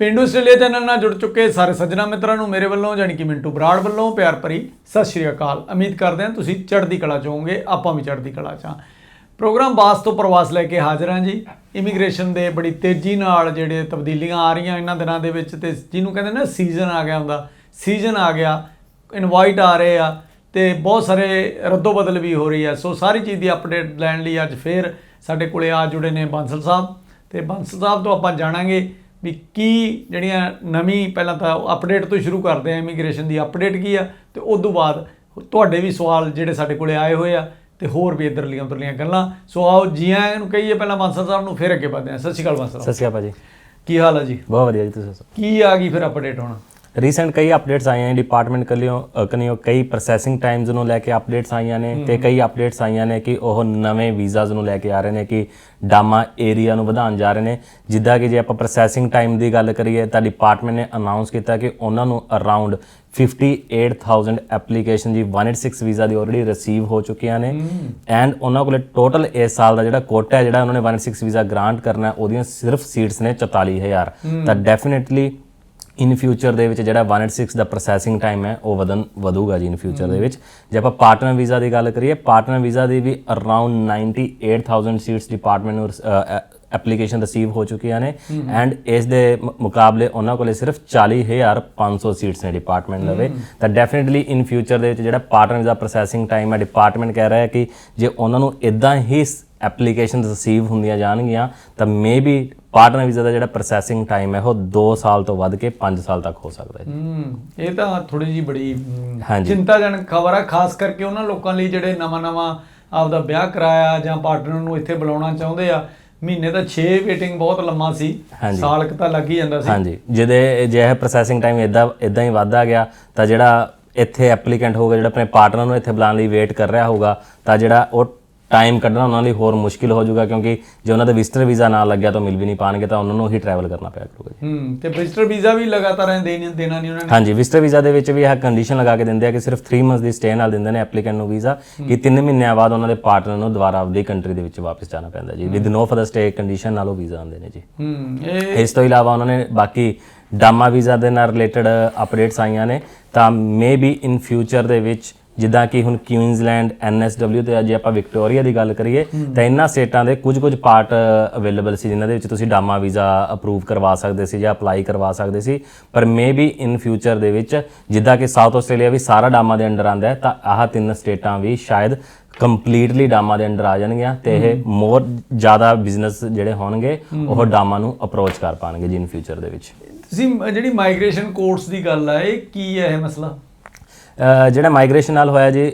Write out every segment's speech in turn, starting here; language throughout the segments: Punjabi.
ਪਿੰਡੂ ਆਸਟ੍ਰੇਲੀਆ ਚੈਨਲ ਨਾਲ ਜੁੜ ਚੁੱਕੇ ਸਾਰੇ ਸੱਜਣਾ ਮਿੱਤਰਾਂ ਨੂੰ ਮੇਰੇ ਵੱਲੋਂ ਜਾਣੀ ਕਿ ਮਿੰਟੂ ਬਰਾੜ ਵੱਲੋਂ ਪਿਆਰ ਭਰੀ ਸਤਿ ਸ਼੍ਰੀ ਅਕਾਲ। ਉਮੀਦ ਕਰਦੇ ਹਾਂ ਤੁਸੀਂ ਚੜ੍ਹਦੀ ਕਲਾ ਚ ਹੋਵੋਗੇ, ਆਪਾਂ ਵੀ ਚੜ੍ਹਦੀ ਕਲਾ ਚ ਹਾਂ। ਪ੍ਰੋਗਰਾਮ ਬਾਸ ਤੋਂ ਪ੍ਰਵਾਸ ਲੈ ਕੇ ਹਾਜ਼ਰ ਹਾਂ ਜੀ। ਇਮੀਗ੍ਰੇਸ਼ਨ ਦੇ ਬੜੀ ਤੇਜ਼ੀ ਨਾਲ ਜਿਹੜੇ ਤਬਦੀਲੀਆਂ ਆ ਰਹੀਆਂ ਇਹਨਾਂ ਦਿਨਾਂ ਦੇ ਵਿੱਚ ਤੇ ਜਿਹਨੂੰ ਕਹਿੰਦੇ ਨਾ ਸੀਜ਼ਨ ਆ ਗਿਆ ਹੁੰਦਾ। ਸੀਜ਼ਨ ਆ ਗਿਆ ਇਨਵਾਈਟ ਆ ਰਹੇ ਆ ਤੇ ਬਹੁਤ ਸਾਰੇ ਰੱਦੋ ਬਦਲ ਵੀ ਹੋ ਰਹੀ ਆ ਸੋ ਸਾਰੀ ਚੀਜ਼ ਦੀ ਅਪਡੇਟ ਲੈਣ ਲਈ ਅੱਜ ਫੇਰ ਸਾਡੇ ਕੋਲੇ ਆ ਜੁੜੇ ਨੇ ਬਾਂਸਲ ਸਾਹਿਬ। ਤੇ ਬਾਂਸਲ ਸਾਹਿਬ ਤੋਂ ਆਪਾਂ ਜਾਣਾਂਗੇ ਵੀ ਕੀ ਜਿਹੜੀਆਂ ਨਵੀਂ ਪਹਿਲਾਂ ਤਾਂ ਅਪਡੇਟ ਤੋਂ ਸ਼ੁਰੂ ਕਰਦੇ ਆ ਇਮੀਗ੍ਰੇਸ਼ਨ ਦੀ ਅਪਡੇਟ ਕੀ ਆ ਤੇ ਉਸ ਤੋਂ ਬਾਅਦ ਤੁਹਾਡੇ ਵੀ ਸਵਾਲ ਜਿਹੜੇ ਸਾਡੇ ਕੋਲੇ ਆਏ ਹੋਏ ਆ ਤੇ ਹੋਰ ਵੀ ਇਧਰਲੀਆਂ ਉਧਰਲੀਆਂ ਗੱਲਾਂ। ਸੋ ਆਓ ਜੀ ਆਇਆਂ ਨੂੰ ਕਹੀਏ ਪਹਿਲਾਂ ਬਾਂਸਲ ਸਾਹਿਬ ਨੂੰ ਫਿਰ ਅੱਗੇ ਵਧਦੇ ਆ ਸਤਿ ਸ਼੍ਰੀ ਅਕਾਲ ਬਾਂਸਲ ਸਤਿ ਸਾਹਿਬ ਸ਼੍ਰੀ ਅਕਾਲ ਭਾਜੀ। ਕੀ ਹਾਲ ਆ ਜੀ? ਬਹੁਤ ਵਧੀਆ ਜੀ ਤੁਸੀਂ ਕੀ ਆ ਗਈ ਫਿਰ ਅਪਡੇਟ ਹੁਣ? ਰੀਸੈਂਟ ਕਈ ਅਪਡੇਟਸ ਆਈਆਂ ਨੇ ਡਿਪਾਰਟਮੈਂਟ ਕਲਿਓ ਕਨਿਓ ਕਈ ਪ੍ਰੋਸੈਸਿੰਗ ਟਾਈਮਸ ਨੂੰ ਲੈ ਕੇ ਅਪਡੇਟਸ ਆਈਆਂ ਨੇ ਤੇ ਕਈ ਅਪਡੇਟਸ ਆਈਆਂ ਨੇ ਕਿ ਉਹ ਨਵੇਂ ਵੀਜ਼ਾਸ ਨੂੰ ਲੈ ਕੇ ਆ ਰਹੇ ਨੇ ਕਿ ਡਾਮਾ ਏਰੀਆ ਨੂੰ ਵਧਾਉਣ ਜਾ ਰਹੇ ਨੇ। ਜਿੱਦਾਂ ਕਿ ਜੇ ਆਪਾਂ ਪ੍ਰੋਸੈਸਿੰਗ ਟਾਈਮ ਦੀ ਗੱਲ ਕਰੀਏ ਤਾਂ ਡਿਪਾਰਟਮੈਂਟ ਨੇ ਅਨਾਉਂਸ ਕੀਤਾ ਕਿ ਉਹਨਾਂ ਨੂੰ ਅਰਾਊਂਡ 58000 ਐਪਲੀਕੇਸ਼ਨ ਜੀ 186 ਵੀਜ਼ਾ ਦੀ ਆਲਰੇਡੀ ਰਿਸੀਵ ਹੋ ਚੁੱਕੀਆਂ ਨੇ। ਐਂਡ ਉਹਨਾਂ ਕੋਲੇ ਟੋਟਲ ਇਸ ਸਾਲ ਦਾ ਜਿਹੜਾ ਕੋਟਾ ਹੈ ਜਿਹੜਾ ਉਹਨਾਂ ਨੇ 186 ਵੀਜ਼ਾ ਗ੍ਰਾਂਟ ਕਰਨਾ ਹੈ, ਉਹਦੀਆਂ ਸਿਰਫ ਸੀਟਸ ਨੇ 44000 ਤਾਂ ਡੈਫੀਨਿਟਲੀ ਇਨ ਫਿਊਚਰ ਦੇ ਵਿੱਚ ਜਿਹੜਾ 186 ਦਾ ਪ੍ਰੋਸੈਸਿੰਗ ਟਾਈਮ ਹੈ ਉਹ ਵਧਨ ਵਧੂਗਾ ਜੀ ਇਨ ਫਿਊਚਰ ਦੇ ਵਿੱਚ। ਜੇ ਆਪਾਂ ਪਾਰਟਨਰ ਵੀਜ਼ਾ ਦੀ ਗੱਲ ਕਰੀਏ ਪਾਰਟਨਰ ਵੀਜ਼ਾ ਦੀ ਵੀ ਅਰਾਊਂਡ 98000 ਸੀਟਸ ਡਿਪਾਰਟਮੈਂਟ ਨੂੰ ਐਪਲੀਕੇਸ਼ਨ ਰਿਸੀਵ ਹੋ ਚੁੱਕੀਆਂ ਨੇ। ਐਂਡ ਇਸ ਦੇ ਮ- ਮੁਕਾਬਲੇ ਉਹਨਾਂ ਕੋਲੇ ਸਿਰਫ 40500 ਸੀਟਸ ਨੇ ਡਿਪਾਰਟਮੈਂਟ ਲਵੇ। ਤਾਂ ਡੈਫੀਨਿਟਲੀ ਇਨ ਫਿਊਚਰ ਦੇ ਵਿੱਚ ਜਿਹੜਾ ਪਾਰਟਨਰ ਵੀਜ਼ਾ ਪ੍ਰੋਸੈਸਿੰਗ ਟਾਈਮ ਹੈ ਡਿਪਾਰਟਮੈਂਟ ਕਹਿ ਰਿਹਾ ਹੈ ਕਿ ਜੇ ਉਹਨਾਂ ਨੂੰ ਇਦਾਂ ਹੀ ਐਪਲੀਕੇਸ਼ਨ ਰਿਸੀਵ ਹੁੰਦੀਆਂ ਜਾਣਗੀਆਂ ਤਾਂ ਮੇਬੀ ਪਾਰਟਨਰ ਵੀਜ਼ਾ ਦਾ ਜਿਹੜਾ ਪ੍ਰੋਸੈਸਿੰਗ ਟਾਈਮ ਹੈ ਉਹ 2 ਸਾਲ ਤੋਂ ਵੱਧ ਕੇ 5 ਸਾਲ ਤੱਕ ਹੋ ਸਕਦਾ ਹੈ। ਹੂੰ ਇਹ ਤਾਂ ਥੋੜੀ ਜੀ ਬੜੀ। ਚਿੰਤਾਜਨਕ ਖਬਰ ਆ ਖਾਸ ਕਰਕੇ ਉਹਨਾਂ ਲੋਕਾਂ ਲਈ ਜਿਹੜੇ ਨਵਾਂ-ਨਵਾਂ ਆਪਦਾ ਵਿਆਹ ਕਰਾਇਆ ਜਾਂ ਪਾਰਟਨਰ ਨੂੰ ਇੱਥੇ ਬੁਲਾਉਣਾ ਚਾਹੁੰਦੇ ਆ। ਮਹੀਨੇ ਦਾ 6 ਵੇਟਿੰਗ ਬਹੁਤ ਲੰਮਾ ਸੀ। ਸਾਲ ਕੁ ਤਾਂ ਲੱਗ ਹੀ ਜਾਂਦਾ ਸੀ। ਹਾਂਜੀ। ਜਿਹਦੇ ਜੇ ਇਹ ਪ੍ਰੋਸੈਸਿੰਗ ਟਾਈਮ ਇਦਾਂ ਇਦਾਂ ਹੀ ਵੱਧਦਾ ਗਿਆ ਤਾਂ ਜਿਹੜਾ ਇੱਥੇ ਐਪਲੀਕੈਂਟ ਹੋਊਗਾ ਜਿਹੜਾ ਆਪਣੇ ਪਾਰਟਨਰ ਨੂੰ ਇੱਥੇ ਬੁਲਾਉਣ ਲਈ ਵੇਟ ਕਰ ਰਿਹਾ ਹੋਊਗਾ ਤਾਂ ਜਿਹੜਾ ਉਹ ਟਾਈਮ ਕੱਢਣਾ ਉਹਨਾਂ ਲਈ ਹੋਰ ਮੁਸ਼ਕਿਲ ਹੋ ਜਾਊਗਾ ਕਿਉਂਕਿ ਜੇ ਉਹਨਾਂ ਦਾ ਵਿਜ਼ਟਰ ਵੀਜ਼ਾ ਨਾ ਲੱਗਿਆ ਤਾਂ ਮਿਲ ਵੀ ਨਹੀਂ ਪਾਣਗੇ ਤਾਂ ਉਹਨਾਂ ਨੂੰ ਹੀ ਟਰੈਵਲ ਕਰਨਾ ਪਿਆ ਕਰੂਗਾ ਜੀ। ਹੂੰ ਤੇ ਵਿਜ਼ਟਰ ਵੀਜ਼ਾ ਵੀ ਲਗਾਤਾਰ ਦੇਣ ਦੇਣਾ ਨਹੀਂ ਉਹਨਾਂ ਨੇ? ਹਾਂਜੀ ਵਿਜ਼ਟਰ ਵੀਜ਼ਾ ਦੇ ਵਿੱਚ ਵੀ ਇਹ ਕੰਡੀਸ਼ਨ ਲਗਾ ਕੇ ਦਿੰਦੇ ਆ ਕਿ ਸਿਰਫ 3 ਮੰਥਸ ਦੀ ਸਟੇ ਨਾਲ ਦਿੰਦੇ ਨੇ ਐਪਲੀਕੈਂਟ ਨੂੰ ਵੀਜ਼ਾ ਕਿ 3 ਮਹੀਨਿਆਂ ਬਾਅਦ ਉਹਨਾਂ ਦੇ ਪਾਰਟਨਰ ਨੂੰ ਦੁਬਾਰਾ ਆਪਦੀ ਕੰਟਰੀ ਦੇ ਵਿੱਚ ਵਾਪਸ ਜਾਣਾ ਪੈਂਦਾ ਜੀ। With no further stay condition ਨਾਲ ਉਹ ਵੀਜ਼ਾ ਆਉਂਦੇ ਨੇ ਜੀ। ਹੂੰ ਇਸ ਤੋਂ ਇਲਾਵਾ ਉਹਨਾਂ ਨੇ ਬਾਕੀ ਡਾਮਾ ਵੀਜ਼ਾ ਦੇ ਨਾਲ ਰਿਲੇਟਡ ਅਪਡੇਟਸ ਆਈਆਂ ਨੇ ਤਾਂ ਮੇਬੀ ਇਨ ਫਿਊਚਰ ਦੇ ਵਿੱਚ ਜਿੱਦਾਂ ਕਿ ਹੁਣ ਕੁਈਨਜ਼ਲੈਂਡ ਐਨਐਸਡਬਲਿਊ ਤੇ ਜੇ ਆਪਾਂ ਵਿਕਟੋਰੀਆ ਦੀ ਗੱਲ ਕਰੀਏ ਤਾਂ ਇਹਨਾਂ ਸਟੇਟਾਂ ਦੇ ਕੁਝ ਕੁਝ ਪਾਰਟ ਅਵੇਲੇਬਲ ਸੀ ਜਿਨ੍ਹਾਂ ਦੇ ਵਿੱਚ ਤੁਸੀਂ ਡਾਮਾ ਵੀਜ਼ਾ ਅਪਰੂਵ ਕਰਵਾ ਸਕਦੇ ਸੀ ਜਾਂ ਅਪਲਾਈ ਕਰਵਾ ਸਕਦੇ ਸੀ। ਪਰ ਮੇਬੀ ਇਨ ਫਿਊਚਰ ਦੇ ਵਿੱਚ ਜਿੱਦਾਂ ਕਿ ਸਾਊਥ ਆਸਟ੍ਰੇਲੀਆ ਵੀ ਸਾਰਾ ਡਾਮਾ ਦੇ ਅੰਡਰ ਆਂਦਾ ਹੈ ਤਾਂ ਆਹ ਤਿੰਨ ਸਟੇਟਾਂ ਵੀ ਸ਼ਾਇਦ ਕੰਪਲੀਟਲੀ ਡਾਮਾ ਦੇ ਅੰਡਰ ਆ ਜਾਣਗੀਆਂ ਤੇ ਇਹ ਮੋਰ ਜ਼ਿਆਦਾ ਬਿਜ਼ਨਸ ਜਿਹੜੇ ਹੋਣਗੇ ਉਹ ਡਾਮਾ ਨੂੰ ਅਪਰੋਚ ਕਰ ਪਾਣਗੇ ਜੀ ਇਨ ਫਿਊਚਰ ਦੇ ਵਿੱਚ। ਤੁਸੀਂ ਜਿਹੜੀ ਮਾਈਗ੍ਰੇਸ਼ਨ ਕੋਰਸ ਦੀ ਗੱਲ ਆ ਇਹ ਕੀ ਹੈ ਇਹ ਮਸਲਾ? ਜਿਹੜਾ ਮਾਈਗ੍ਰੇਸ਼ਨ ਨਾਲ ਹੋਇਆ ਜੀ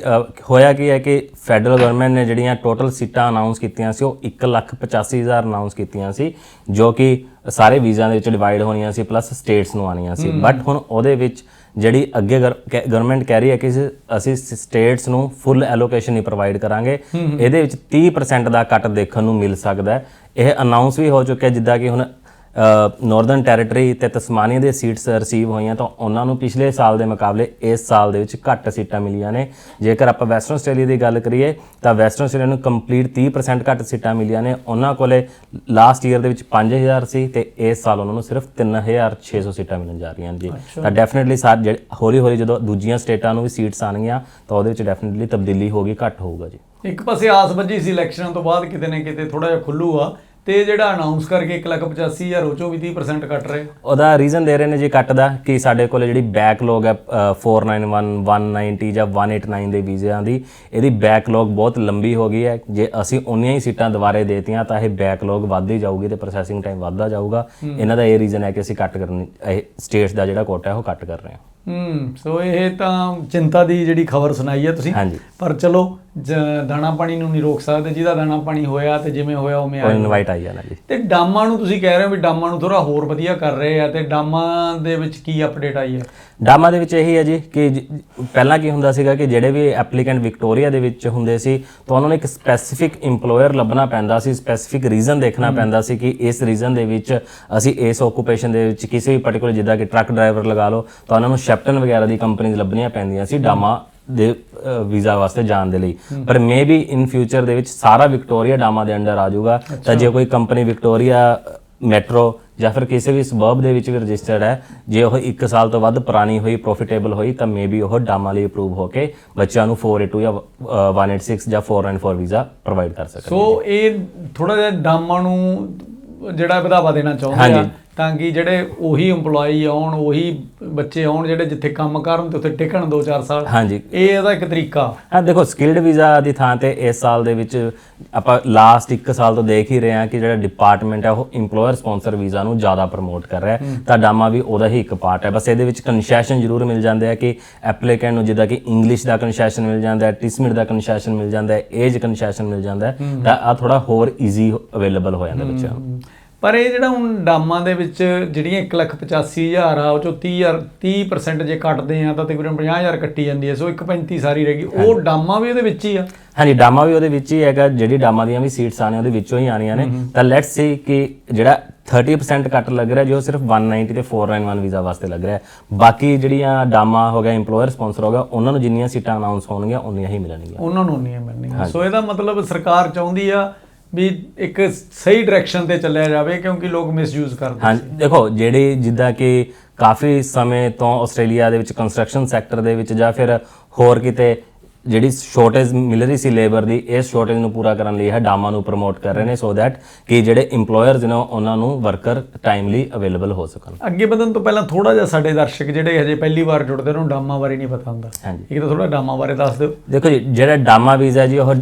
ਹੋਇਆ ਕੀ ਹੈ ਕਿ ਫੈਡਰਲ ਗਵਰਨਮੈਂਟ ਨੇ ਜਿਹੜੀਆਂ ਟੋਟਲ ਸੀਟਾਂ ਅਨਾਉਂਸ ਕੀਤੀਆਂ ਸੀ ਉਹ 185000 ਅਨਾਉਂਸ ਕੀਤੀਆਂ ਸੀ ਜੋ ਕਿ ਸਾਰੇ ਵੀਜ਼ਾ ਦੇ ਵਿੱਚ ਡਿਵਾਈਡ ਹੋਣੀਆਂ ਸੀ ਪਲੱਸ ਸਟੇਟਸ ਨੂੰ ਆਣੀਆਂ ਸੀ। ਬਟ ਹੁਣ ਉਹਦੇ ਵਿੱਚ ਜਿਹੜੀ ਅੱਗੇ ਗਵਰਨਮੈਂਟ ਕਹਿ ਰਹੀ ਹੈ ਕਿ ਅਸੀਂ- ਅਸੀਂ ਸਟੇਟਸ ਨੂੰ ਫੁੱਲ ਐਲੋਕੇਸ਼ਨ ਨਹੀਂ ਪ੍ਰੋਵਾਈਡ ਕਰਾਂਗੇ। ਇਹਦੇ ਵਿੱਚ 30% ਦਾ ਕੱਟ ਦੇਖਣ ਨੂੰ ਮਿਲ ਸਕਦਾ ਹੈ। ਇਹ ਅਨਾਉਂਸ ਵੀ ਹੋ ਚੁੱਕਿਆ ਜਿੱਦਾਂ ਕਿ ਹੁਣ ਨਾਰਥਰਨ ਟੈਰੀਟਰੀ ਤੇ ਤਸਮਾਨੀਆ ਦੇ ਸੀਟਸ ਰਿਸੀਵ ਹੋਈਆਂ ਤਾਂ ਉਹਨਾਂ ਨੂੰ ਪਿਛਲੇ ਸਾਲ ਦੇ ਮੁਕਾਬਲੇ ਇਸ ਸਾਲ ਦੇ ਵਿੱਚ ਘੱਟ ਸੀਟਾਂ ਮਿਲੀਆਂ ਨੇ। ਜੇਕਰ ਆਪਾਂ ਵੈਸਟਰਨ ਆਸਟ੍ਰੇਲੀਆ ਦੀ ਗੱਲ ਕਰੀਏ ਤਾਂ ਵੈਸਟਰਨ ਆਸਟ੍ਰੇਲੀਆ ਨੂੰ ਕੰਪਲੀਟ 30% ਘੱਟ ਸੀਟਾਂ ਮਿਲੀਆਂ ਨੇ। ਉਹਨਾਂ ਕੋਲੇ ਲਾਸਟ ਈਅਰ ਦੇ ਵਿੱਚ 5000 ਸੀ ਤੇ ਇਸ ਸਾਲ ਉਹਨਾਂ ਨੂੰ ਸਿਰਫ 3600 ਸੀਟਾਂ ਮਿਲਣ ਜਾ ਰਹੀਆਂ ਜੀ। ਤਾਂ ਡੈਫੀਨਿਟਲੀ ਸਾਰ ਜਿਹੜੇ ਹੌਲੀ ਹੌਲੀ ਜਦੋਂ ਦੂਜੀਆਂ ਸਟੇਟਾਂ ਨੂੰ ਵੀ ਸੀਟਸ ਆਣਗੀਆਂ ਤਾਂ ਉਹਦੇ ਵਿੱਚ ਡੈਫੀਨਿਟਲੀ ਤਬਦੀਲੀ ਹੋਗੀ ਘੱਟ ਹੋਊਗਾ ਜੀ। ਇੱਕ ਪਾਸੇ ਆਸ ਵੱਜੀ ਸੀ ਇਲੈਕਸ਼ਨਾਂ ਤੋਂ ਬਾਅਦ ਕਿਤੇ ਨਾ ਕਿਤੇ ਥੋੜਾ ਜਿਹਾ ਖੁੱਲੂ ਆ ਤੇ ਜਿਹੜਾ ਅਨਾਉਂਸ ਕਰਕੇ 185000 ਉਹ ਚੋਂ ਵੀ 30% ਕੱਟ ਰਹੇ। ਉਹਦਾ ਰੀਜ਼ਨ ਦੇ ਰਹੇ ਨੇ ਜੀ ਕੱਟ ਦਾ ਕਿ ਸਾਡੇ ਕੋਲ ਜਿਹੜੀ ਬੈਕਲੌਗ ਹੈ ਅ, 491 190 ਜਾਂ 189 ਦੇ ਵੀਜ਼ਿਆਂ ਦੀ ਇਹਦੀ ਬੈਕਲੌਗ ਬਹੁਤ ਲੰਬੀ ਹੋ ਗਈ ਹੈ। ਜੇ ਅਸੀਂ ਉਨੀਆਂ ਹੀ ਸੀਟਾਂ ਦੁਬਾਰੇ ਦੇਤੀਆਂ ਤਾਂ ਇਹ ਬੈਕਲੌਗ ਵੱਧਦੀ ਜਾਊਗੀ ਤੇ ਪ੍ਰੋਸੈਸਿੰਗ ਟਾਈਮ ਵੱਧਦਾ ਜਾਊਗਾ। ਇਹਨਾਂ ਦਾ ਇਹ ਰੀਜ਼ਨ ਹੈ ਕਿ ਅਸੀਂ ਕੱਟ ਕਰਨ ਇਹ ਸਟੇਟਸ ਦਾ ਜਿਹੜਾ ਕੋਟਾ ਹੈ ਉਹ ਕੱਟ ਕਰ ਰਹੇ ਹਾਂ। ਹੂੰ ਸੋ ਇਹ ਤਾਂ ਚਿੰਤਾ ਦੀ ਜਿਹੜੀ ਖਬਰ ਸੁਣਾਈ ਹੈ ਤੁਸੀਂ। ਪਰ ਚਲੋ ਦਾਣਾ ਪਾਣੀ ਨੂੰ ਨਹੀਂ ਰੋਕ ਸਕਦੇ ਜਿਹਦਾ ਦਾਣਾ ਪਾਣੀ ਹੋਇਆ ਤੇ ਜਿਵੇਂ ਹੋਇਆ ਉਵੇਂ ਉਹ ਆ ਇਨਵਾਈਟ ਆਈ ਜਾਣਾ ਜੀ। ਤੇ ਡਾਮਾ ਨੂੰ ਤੁਸੀਂ ਕਹਿ ਰਹੇ ਹੋ ਵੀ ਡਾਮਾ ਨੂੰ ਥੋੜਾ ਹੋਰ ਵਧੀਆ ਕਰ ਰਹੇ ਆ ਤੇ ਡਾਮਾ ਦੇ ਵਿੱਚ ਕੀ ਅਪਡੇਟ ਆਈ ਹੈ ਡਾਮਾ ਦੇ ਵਿੱਚ ਇਹੀ ਹੈ ਜੀ ਕਿ ਜ- ਪਹਿਲਾਂ ਕੀ ਹੁੰਦਾ ਸੀਗਾ ਕਿ ਜਿਹੜੇ ਵੀ ਐਪਲੀਕੈਂਟ ਵਿਕਟੋਰੀਆ ਦੇ ਵਿੱਚ ਹੁੰਦੇ ਸੀ ਤਾਂ ਉਹਨਾਂ ਨੂੰ ਇੱਕ ਸਪੈਸੀਫਿਕ EMPLOYER ਲੱਭਣਾ ਪੈਂਦਾ ਸੀ ਸਪੈਸੀਫਿਕ ਰੀਜ਼ਨ ਦੇਖਣਾ ਪੈਂਦਾ ਸੀ ਕਿ ਇਸ ਰੀਜ਼ਨ ਦੇ ਵਿੱਚ ਅਸੀਂ ਇਸ ਓਕੂਪੇਸ਼ਨ ਦੇ ਵਿੱਚ ਕਿਸੇ ਵੀ ਪਾਰਟਿਕੂਲਰ ਜਿੱਦਾਂ ਕਿ ਟਰੱਕ ਡਰਾਈਵਰ ਲਗਾ ਲਓ ਤਾਂ ਉਹਨਾਂ ਨੂੰ ਸ਼ੈਪਟਨ ਵਗੈਰਾ ਦੀ ਕੰਪਨੀਆਂ ਲੱਭਣੀਆਂ ਪੈਂਦੀਆਂ ਸੀ ਡਾਮਾ ਦੇ ਵੀਜ਼ਾ ਵਾਸਤੇ ਜਾਣ ਦੇ ਲਈ। ਪਰ ਮੇਬੀ ਇਨ ਫਿਊਚਰ ਦੇ ਵਿੱਚ ਸਾਰਾ ਵਿਕਟੋਰੀਆ ਡਾਮਾ ਦੇ ਅੰਡਰ ਆ ਜਾਊਗਾ। ਤਾਂ ਜੇ ਕੋਈ ਕੰਪਨੀ ਵਿਕਟੋਰੀਆ ਮੈਟਰੋ ਜਾਂ ਫਿਰ ਕਿਸੇ ਵੀ ਸਬਰਬ ਦੇ ਵਿੱਚ ਵੀ ਰਜਿਸਟਰਡ ਹੈ ਜੇ ਉਹ 1 ਸਾਲ ਤੋਂ ਵੱਧ ਪੁਰਾਣੀ ਹੋਈ ਪ੍ਰੋਫਿਟੇਬਲ ਹੋਈ ਤਾਂ ਮੇਬੀ ਉਹ ਡਾਮਾ ਲਈ ਅਪਰੂਵ ਹੋ ਕੇ ਬੱਚਿਆਂ ਨੂੰ 482 ਜਾਂ ਅ, 186 ਜਾਂ 494 ਵੀਜ਼ਾ ਪ੍ਰੋਵਾਈਡ ਕਰ ਸਕਣ ਸੋ ਇਹ ਥੋੜਾ ਜਿਹਾ ਡਾਮਾਂ ਨੂੰ ਜਿਹੜਾ ਵਧਾਵਾ ਦੇਣਾ ਚਾਹੁੰਦੇ ਆ। ਤਾਂ ਕਿ ਜਿਹੜੇ ਉਹੀ EMPLOYE ਆਉਣ ਉਹੀ ਬੱਚੇ ਆਉਣ ਜਿਹੜੇ ਜਿੱਥੇ ਕੰਮ ਕਰਨ ਤੇ ਉੱਥੇ ਟਿਕਣ 2-4 ਸਾਲ। ਹਾਂਜੀ। ਇਹ ਇਹਦਾ ਇੱਕ ਤਰੀਕਾ। ਹਾਂ ਦੇਖੋ ਸਕਿਲਡ ਵੀਜ਼ਾ ਦੀ ਥਾਂ ਤੇ ਇਸ ਸਾਲ ਦੇ ਵਿੱਚ ਆਪਾਂ ਲਾਸਟ 1 ਸਾਲ ਤੋਂ ਦੇਖ ਹੀ ਰਹੇ ਹਾਂ ਕਿ ਜਿਹੜਾ ਡਿਪਾਰਟਮੈਂਟ ਹੈ ਉਹ EMPLOYER ਸਪਾਂਸਰ ਵੀਜ਼ਾ ਨੂੰ ਜ਼ਿਆਦਾ ਪ੍ਰਮੋਟ ਕਰ ਰਿਹਾ ਹੈ। ਤਾਂ ਡਾਮਾ ਵੀ ਉਹਦਾ ਹੀ ਇੱਕ ਪਾਰਟ ਹੈ। ਬਸ ਇਹਦੇ ਵਿੱਚ ਕਨਸੈਸ਼ਨ ਜ਼ਰੂਰ ਮਿਲ ਜਾਂਦੇ ਆ ਕਿ ਐਪਲੀਕੈਂਟ ਨੂੰ ਜਿੱਦਾਂ ਕਿ ਇੰਗਲਿਸ਼ ਦਾ ਕਨਸੈਸ਼ਨ ਮਿਲ ਜਾਂਦਾ ਹੈ ਟਿਸਮਿਟ ਦਾ ਕਨਸੈਸ਼ਨ ਮਿਲ ਜਾਂਦਾ ਹੈ ਏਜ ਕਨਸੈਸ਼ਨ ਮਿਲ ਜਾਂਦਾ ਹੈ। ਤਾਂ ਆ ਥੋੜਾ ਹੋਰ ਈਜ਼ੀ ਅਵੇਲੇਬਲ ਹੋ ਜਾਂਦਾ ਬੱਚਿਆਂ ਨੂੰ। ਪਰ ਇਹ ਜਿਹੜਾ ਹੁਣ ਡਾਮਾਂ ਦੇ ਵਿੱਚ ਜਿਹੜੀਆਂ 185000 ਆ ਉਹ ਚੋਂ 30000 30% ਜੇ ਕੱਟਦੇ ਆ ਤਾਂ ਤਕਰੀਬਨ 50000 ਕੱਟੀ ਜਾਂਦੀ ਹੈ। ਸੋ 135 ਸਾਰੀ ਰਹਿ ਗਈ। ਉਹ ਡਾਮਾਂ ਵੀ ਉਹਦੇ ਵਿੱਚ ਹੀ ਆ। ਹਾਂਜੀ ਡਾਮਾ ਵੀ ਉਹਦੇ ਵਿੱਚ ਹੀ ਹੈਗਾ। ਜਿਹੜੀ ਡਾਮਾ ਦੀਆਂ ਵੀ ਸੀਟਸ ਆਣੇ ਉਹਦੇ ਵਿੱਚੋਂ ਹੀ ਆਣੀਆਂ ਨੇ। ਤਾਂ ਲੈਟਸ ਸੀ ਕਿ ਜਿਹੜਾ 30% ਕੱਟ ਲੱਗ ਰਿਹਾ ਜੋ ਸਿਰਫ 190 ਤੇ 491 ਵੀਜ਼ਾ ਵਾਸਤੇ ਲੱਗ ਰਿਹਾ। ਬਾਕੀ ਜਿਹੜੀਆਂ ਡਾਮਾ ਹੋ ਗਿਆ EMPLOYER ਸਪਾਂਸਰ ਹੋ ਗਿਆ ਉਹਨਾਂ ਨੂੰ ਜਿੰਨੀਆਂ ਸੀਟਾਂ ਅਨਾਉਂਸ ਹੋਣਗੀਆਂ ਉਨੀਆਂ ਹੀ ਮਿਲਣਗੀਆਂ। ਉਹਨਾਂ ਨੂੰ ਨਹੀਂ ਮਿਲਣਗੀਆਂ। ਸੋ ਇਹਦਾ ਮਤਲਬ ਸਰਕਾਰ ਚਾਹੁੰਦੀ ਆ ਵੀ ਇੱਕ ਸਹੀ ਡਾਇਰੈਕਸ਼ਨ ਤੇ ਚੱਲਿਆ ਜਾਵੇ ਕਿਉਂਕਿ ਲੋਕ ਮਿਸਯੂਜ਼ ਕਰਦੇ ਹਾਂ ਦੇਖੋ ਜਿਹੜੇ ਜਿੱਦਾਂ ਕਿ ਕਾਫੀ ਸਮੇਂ ਤੋਂ ਆਸਟ੍ਰੇਲੀਆ ਦੇ ਵਿੱਚ ਕੰਸਟਰਕਸ਼ਨ ਸੈਕਟਰ ਦੇ ਵਿੱਚ ਜਾਂ ਫਿਰ ਹੋਰ ਕਿਤੇ ਜਿਹੜੀ ਸ਼ਾਰਟੇਜ ਮਿਲ ਰਹੀ ਸੀ ਲੇਬਰ ਦੀ ਇਸ ਸ਼ਾਰਟੇਜ ਨੂੰ ਪੂਰਾ ਕਰਨ ਲਈ ਹੈ ਡਾਮਾ ਨੂੰ ਪ੍ਰਮੋਟ ਕਰ ਰਹੇ ਨੇ ਸੋ ਦੈਟ ਕਿ ਜਿਹੜੇ EMPLOYERS ਨੇ ਉਹਨਾਂ ਨੂੰ ਵਰਕਰ ਟਾਈਮਲੀ ਅਵੇਲੇਬਲ ਹੋ ਸਕਣ। ਅੱਗੇ ਵਧਣ ਤੋਂ ਪਹਿਲਾਂ ਥੋੜਾ ਜਿਹਾ ਸਾਡੇ ਦਰਸ਼ਕ ਜਿਹੜੇ ਹਜੇ ਪਹਿਲੀ ਵਾਰ ਜੁੜਦੇ ਨੇ ਉਹਨੂੰ ਡਾਮਾ ਬਾਰੇ ਨਹੀਂ ਪਤਾ ਹੁੰਦਾ। ਇੱਕ ਤਾਂ ਥੋੜਾ ਡਾਮਾ ਬਾਰੇ ਦੱਸ ਦਿਓ। ਦੇਖੋ ਜੀ ਜਿਹੜਾ ਡਾਮਾ ਵੀਜ਼ਾ ਜੀ ਉਹ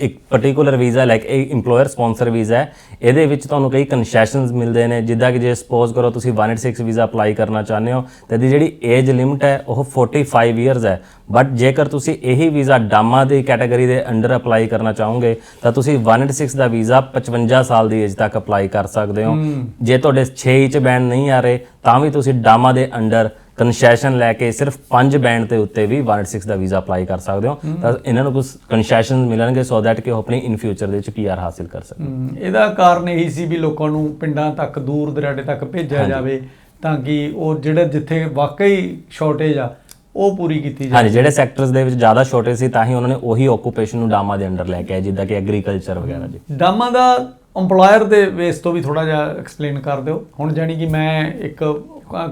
ਇੱਕ ਪਾਰਟਿਕੂਲਰ ਵੀਜ਼ਾ ਲਾਈਕ ਇਹ EMPLOYER ਸਪਾਂਸਰ ਵੀਜ਼ਾ ਹੈ ਇਹਦੇ ਵਿੱਚ ਤੁਹਾਨੂੰ ਕਈ ਕਨਸੈਸ਼ਨਸ ਮਿਲਦੇ ਨੇ ਜਿੱਦਾਂ ਕਿ ਜੇ ਸਪੋਜ਼ ਕਰੋ ਤੁਸੀਂ 186 ਵੀਜ਼ਾ ਅਪਲਾਈ ਕਰਨਾ ਚਾਹੁੰਦੇ ਹੋ ਤਾਂ ਇਹਦੀ ਜਿਹੜੀ ਏਜ ਲਿਮਟ ਹੈ ਉਹ 45 ਇਅਰਸ ਹੈ। ਬਟ ਜੇਕਰ ਤੁਸੀਂ ਇਹੀ ਵੀਜ਼ਾ ਡਾਮਾ ਦੀ ਕੈਟਾਗਰੀ ਦੇ ਅੰਡਰ ਅਪਲਾਈ ਕਰਨਾ ਚਾਹੋਗੇ ਤਾਂ ਤੁਸੀਂ 186 ਦਾ ਵੀਜ਼ਾ 55 ਸਾਲ ਦੀ ਏਜ ਤੱਕ ਅਪਲਾਈ ਕਰ ਸਕਦੇ ਹੋ। ਜੇ ਤੁਹਾਡੇ 6 ਚ ਬੈਂਡ ਨਹੀਂ ਆ ਰਹੇ ਤਾਂ ਵੀ ਤੁਸੀਂ ਡਾਮਾ ਦੇ ਅੰਡਰ ਕਨਸੈਸ਼ਨ ਲੈ ਕੇ ਸਿਰਫ 5 ਬੈਂਡ ਦੇ ਉੱਤੇ ਵੀ 186 ਦਾ ਵੀਜ਼ਾ ਅਪਲਾਈ ਕਰ ਸਕਦੇ ਹੋ। ਤਾਂ ਇਹਨਾਂ ਨੂੰ ਕੁਝ ਕਨਸੈਸ਼ਨ ਮਿਲਣਗੇ ਸੋ ਦੈਟ ਕਿ ਉਹ ਆਪਣੀ ਇਨ ਫਿਊਚਰ ਦੇ ਵਿੱਚ ਪੀਆਰ ਹਾਸਿਲ ਕਰ ਸਕਣ। ਇਹਦਾ ਕਾਰਨ ਇਹੀ ਸੀ ਵੀ ਲੋਕਾਂ ਨੂੰ ਪਿੰਡਾਂ ਤੱਕ ਦੂਰ ਦਰਾਡੇ ਤੱਕ ਭੇਜਿਆ ਜਾਵੇ ਤਾਂ ਕਿ ਉਹ ਜਿਹੜੇ ਜਿੱਥੇ ਵਾਕਈ ਸ਼ਾਰਟੇਜ ਆ ਉਹ ਪੂਰੀ ਕੀਤੀ ਜਾਵੇ। ਹਾਂਜੀ ਜਿਹੜੇ ਸੈਕਟਰਸ ਦੇ ਵਿੱਚ ਜ਼ਿਆਦਾ ਸ਼ੋਰਟੇਜ ਸੀ ਤਾਂ ਹੀ ਉਹਨਾਂ ਨੇ ਉਹੀ ਓਕੂਪੇਸ਼ਨ ਨੂੰ ਡਾਮਾ ਦੇ ਅੰਡਰ ਲੈ ਕੇ ਆਏ ਜਿੱਦਾਂ ਕਿ ਐਗਰੀਕਲਚਰ ਵਗੈਰਾ ਜੀ। ਡਾਮਾ ਦਾ EMPLOYER ਦੇ ਬੇਸ ਤੋਂ ਵੀ ਥੋੜਾ ਜਿਹਾ ਐਕਸਪਲੇਨ ਕਰ ਦਿਓ। ਹੁਣ ਜਾਨੀ ਕਿ ਮੈਂ ਇੱਕ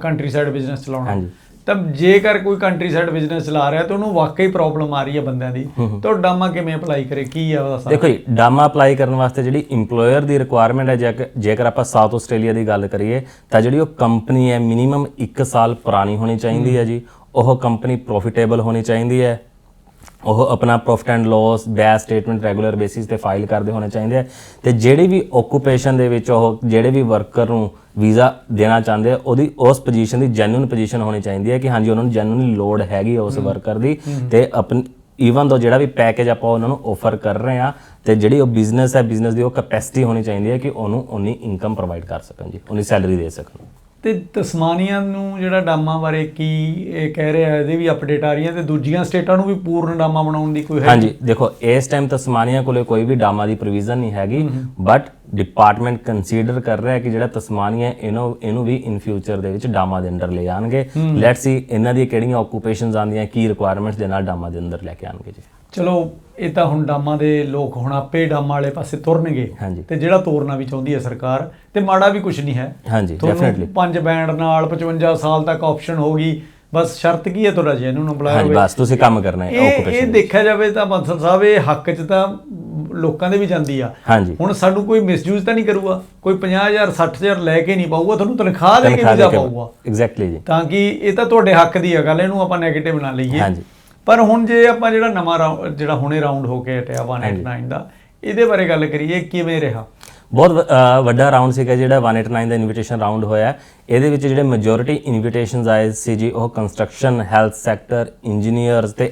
ਕੰਟਰੀ ਸਾਈਡ ਬਿਜ਼ਨਸ ਚਲਾਉਣਾ। ਹਾਂਜੀ। ਤਾਂ ਜੇਕਰ ਕੋਈ ਕੰਟਰੀ ਸਾਈਡ ਬਿਜ਼ਨਸ ਚਲਾ ਰਿਹਾ ਤਾਂ ਉਹਨੂੰ ਵਾਕਈ ਪ੍ਰੋਬਲਮ ਆ ਰਹੀ ਹੈ ਬੰਦਿਆਂ ਦੀ ਤਾਂ ਡਾਮਾ ਕਿਵੇਂ ਅਪਲਾਈ ਕਰੇ? ਕੀ ਆ ਉਹਦਾ ਸਾਰਾ? ਦੇਖੋ ਜੀ ਡਾਮਾ ਅਪਲਾਈ ਕਰਨ ਵਾਸਤੇ ਜਿਹੜੀ EMPLOYER ਦੀ ਰਿਕੁਆਇਰਮੈਂਟ ਹੈ ਜੇਕ- ਜੇਕਰ ਆਪਾਂ ਸਾਊਥ ਆਸਟ੍ਰੇਲੀਆ ਦੀ ਗੱਲ ਕਰੀਏ ਤਾਂ ਜਿਹੜੀ ਉਹ ਕੰਪਨੀ ਹੈ ਮਿਨੀਮਮ 1 ਸਾਲ ਪੁਰਾਣੀ ਹੋਣੀ ਚਾਹੀਦੀ ਹੈ ਜੀ। ਉਹ ਕੰਪਨੀ ਪ੍ਰੋਫਿਟੇਬਲ ਹੋਣੀ ਚਾਹੀਦੀ ਹੈ। ਉਹ ਆਪਣਾ profit and loss BAS statement regular basis ਤੇ ਫਾਈਲ ਕਰਦੇ ਹੋਣੇ ਚਾਹੀਦੇ ਆ। ਤੇ ਜਿਹੜੀ ਵੀ ਓਕੂਪੇਸ਼ਨ ਦੇ ਵਿੱਚ ਉਹ ਜਿਹੜੇ ਵੀ ਵਰਕਰ ਨੂੰ ਵੀਜ਼ਾ ਦੇਣਾ ਚਾਹੁੰਦੇ ਆ ਉਹਦੀ ਉਸ ਪੋਜੀਸ਼ਨ ਦੀ ਜੈਨੂਇਨ ਪੋਜੀਸ਼ਨ ਹੋਣੀ ਚਾਹੀਦੀ ਹੈ ਕਿ ਹਾਂਜੀ ਉਹਨਾਂ ਨੂੰ ਜੈਨੂਇਨਲੀ ਲੋਡ ਹੈਗੀ ਉਸ ਵਰਕਰ ਦੀ। ਤੇ ਆਪਣੀ ਈਵਨ ਦੋ ਜਿਹੜਾ ਵੀ ਪੈਕੇਜ ਆਪਾਂ ਉਹਨਾਂ ਨੂੰ ਆਫਰ ਕਰ ਰਹੇ ਆ ਤੇ ਜਿਹੜੀ ਉਹ ਬਿਜ਼ਨਸ ਹੈ ਬਿਜ਼ਨਸ ਦੀ ਉਹ ਕੈਪੈਸਿਟੀ ਹੋਣੀ ਚਾਹੀਦੀ ਹੈ ਕਿ ਉਹਨੂੰ ਉਨੀ ਇਨਕਮ ਪ੍ਰੋਵਾਈਡ ਕਰ ਸਕਣ ਜੀ ਉਨੀ ਸੈਲਰੀ ਦੇ ਸਕਣ। ਤੇ ਤਸਮਾਨੀਆ ਨੂੰ ਜਿਹੜਾ ਡਾਮਾ ਬਾਰੇ ਕੀ ਇਹ ਕਹਿ ਰਿਹਾ ਇਹਦੇ ਵੀ ਅਪਡੇਟ ਆ ਰਹੀਆਂ ਤੇ ਦੂਜੀਆਂ ਸਟੇਟਾਂ ਨੂੰ ਵੀ ਪੂਰਨ ਡਾਮਾ ਬਣਾਉਣ ਦੀ ਕੋਈ ਹੈ ਹਾਂਜੀ ਦੇਖੋ ਇਸ ਟਾਈਮ ਤਸਮਾਨੀਆ ਕੋਲੇ ਕੋਈ ਵੀ ਡਾਮਾ ਦੀ ਪ੍ਰੋਵੀਜ਼ਨ ਨਹੀਂ ਹੈਗੀ ਬਟ ਡਿਪਾਰਟਮੈਂਟ ਕੰਸੀਡਰ ਕਰ ਰਿਹਾ ਹੈ ਕਿ ਜਿਹੜਾ ਤਸਮਾਨੀਆ ਇਹਨੂੰ ਇਹਨੂੰ ਵੀ ਇਨ ਫਿਊਚਰ ਦੇ ਵਿੱਚ ਡਾਮਾ ਦੇ ਅੰਡਰ ਲੈ ਜਾਣਗੇ ਲੈਟਸ ਸੀ ਇਹਨਾਂ ਦੀਆਂ ਕਿਹੜੀਆਂ ਓਕੂਪੇਸ਼ਨਸ ਆਉਂਦੀਆਂ ਕੀ ਰਿਕੁਆਇਰਮੈਂਟਸ ਦੇ ਨਾਲ ਡਾਮਾ ਦੇ ਅੰਦਰ ਲੈ ਕੇ ਆਣਗੇ ਜੀ। ਚਲੋ ਇਹ ਤਾਂ ਹੁਣ ਡਾਮਾ ਦੇ ਲੋਕ ਹੁਣ ਆਪੇ ਡਾਮਾ ਵਾਲੇ ਪਾਸੇ ਤੁਰਨਗੇ। ਹਾਂਜੀ। ਤੇ ਜਿਹੜਾ ਤੋਰਨਾ ਵੀ ਚਾਹੁੰਦੀ ਹੈ ਸਰਕਾਰ ਤੇ ਮਾੜਾ ਵੀ ਕੁਝ ਨਹੀਂ ਹੈ। ਹਾਂਜੀ ਤੁਹਾਨੂੰ ਡੈਫੀਨਿਟਲੀ ਪੰਜ ਬੈਂਡ ਨਾਲ 55 ਸਾਲ ਤੱਕ ਆਪਸ਼ਨ ਹੋਗੀ ਬਸ ਸ਼ਰਤ ਕੀ ਹੈ ਤੁਹਾਡਾ ਜੀ ਇਹਨੂੰ ਅਪਲਾਈ ਹਾਂਜੀ ਬਸ ਤੁਸੀਂ ਕੰਮ ਕਰਨਾ ਹੈ ਇਹ ਇਹ ਦੇਖਿਆ ਜਾਵੇ ਤਾਂ ਬੰਸਲ ਸਾਹਿਬ ਇਹ ਹੱਕ 'ਚ ਤਾਂ ਲੋਕਾਂ ਦੇ ਵੀ ਜਾਂਦੀ ਆ। ਹਾਂਜੀ। ਹੁਣ ਸਾਨੂੰ ਕੋਈ ਮਿਸਯੂਜ਼ ਤਾਂ ਨਹੀਂ ਕਰੂਗਾ ਕੋਈ 50000 60000 ਲੈ ਕੇ ਨਹੀਂ ਪਾਊਗਾ ਤੁਹਾਨੂੰ ਤਨਖਾਹ ਦੇ ਕੇ ਵੀਜ਼ਾ ਪਾਊਗਾ। ਐਗਜ਼ੈਕਟਲੀ ਜੀ। ਤਾਂ ਕਿ ਇਹ ਤਾਂ ਤੁਹਾਡੇ ਹੱਕ ਦੀ ਹੈ ਗੱਲ ਇਹਨੂੰ ਆਪਾਂ 네ਗੇਟਿਵ ਨਾ ਲਈਏ। ਹਾਂਜੀ। ਪਰ ਹੁਣ ਜੇ ਆਪਾਂ ਜਿਹੜਾ ਨਵਾਂ ਰਾਊਂਡ ਜਿਹੜਾ ਹੁਣੇ ਰਾਊਂਡ ਹੋ ਕੇ ਹਟਿਆ 189 ਦਾ ਇਹਦੇ ਬਾਰੇ ਗੱਲ ਕਰੀਏ ਕਿਵੇਂ ਰਿਹਾ? ਬਹੁਤ ਵੱਡਾ ਰਾਉਂਡ ਸੀਗਾ ਜਿਹੜਾ 189 ਦਾ ਇਨਵੀਟੇਸ਼ਨ ਰਾਉਂਡ ਹੋਇਆ। ਇਹਦੇ ਵਿੱਚ ਜਿਹੜੇ ਮੈਜੋਰਿਟੀ ਇਨਵੀਟੇਸ਼ਨਸ ਆਏ ਸੀ ਜੀ ਉਹ ਕੰਸਟਰਕਸ਼ਨ ਹੈਲਥ ਸੈਕਟਰ ਇੰਜੀਨੀਅਰਸ ਤੇ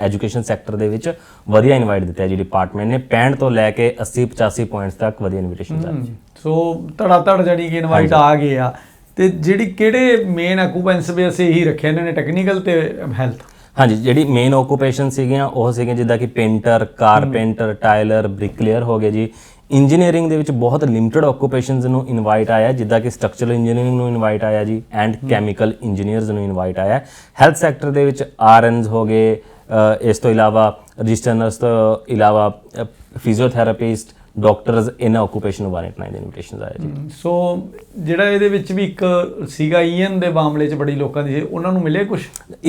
ਐਜੂਕੇਸ਼ਨ ਸੈਕਟਰ ਦੇ ਵਿੱਚ ਵਧੀਆ ਇਨਵਾਈਟ ਦਿੱਤਾ ਜੀ ਡਿਪਾਰਟਮੈਂਟ ਨੇ। 65 ਤੋਂ ਲੈ ਕੇ 80 85 ਪੁਆਇੰਟਸ ਤੱਕ ਵਧੀਆ ਇਨਵੀਟੇਸ਼ਨਸ ਆਏ ਸੋ ਧੜਾ ਧੜ ਜਿਹੜੀ ਕਿ ਇਨਵਾਈਟ ਆ ਗਏ ਆ। ਤੇ ਜਿਹੜੀ ਕਿਹੜੇ ਮੇਨ ਆਕੂਪੈਂਸ ਵੀ ਅਸੀਂ ਇਹੀ ਰੱਖਿਆ ਇਹਨਾਂ ਨੇ ਟੈਕਨੀਕਲ ਤੇ ਹੈਲਥ ਹਾਂਜੀ ਜਿਹੜੀ ਮੇਨ ਓਕੂਪੇਸ਼ਨ ਸੀਗੀਆਂ ਉਹ ਸੀਗੀਆਂ ਜਿੱਦਾਂ ਕਿ ਪੇਂਟਰ ਕਾਰਪੈਂਟਰ ਟਾਇਲਰ ਬ੍ਰਿਕਲੇਅਰ ਹੋ ਗਏ ਜੀ। ਇੰਜੀਨੀਅਰਿੰਗ ਦੇ ਵਿੱਚ ਬਹੁਤ ਲਿਮਟਿਡ ਓਕੂਪੇਸ਼ਨਸ ਨੂੰ ਇਨਵਾਈਟ ਆਇਆ ਜਿੱਦਾਂ ਕਿ ਸਟਰਕਚਰਲ ਇੰਜੀਨੀਅਰਿੰਗ ਨੂੰ ਇਨਵਾਈਟ ਆਇਆ ਜੀ ਐਂਡ ਕੈਮੀਕਲ ਇੰਜੀਨੀਅਰਸ ਨੂੰ ਇਨਵਾਈਟ ਆਇਆ। ਹੈਲਥ ਸੈਕਟਰ ਦੇ ਵਿੱਚ ਆਰਐਨਸ ਹੋ ਗਏ ਇਸ ਤੋਂ ਇਲਾਵਾ ਰਜਿਸਟਰ ਨਰਸ ਤੋਂ ਇਲਾਵਾ ਫਿਜ਼ੀਓਥੈਰੇਪਿਸਟ ਡਾਕਟਰਸ ਇਨ ਆਕੂਪੇਸ਼ਨ 189 ਦੇ ਇਨਵੀਟੇਸ਼ਨਸ ਆਏ ਜੀ। ਸੋ ਜਿਹੜਾ ਇਹਦੇ ਵਿੱਚ ਵੀ ਇੱਕ ਸੀਗਾ ਈਐਨ ਦੇ ਮਾਮਲੇ 'ਚ ਬੜੀ ਲੋਕਾਂ ਦੀ ਉਹਨਾਂ ਨੂੰ ਮਿਲੇ ਕੁਝ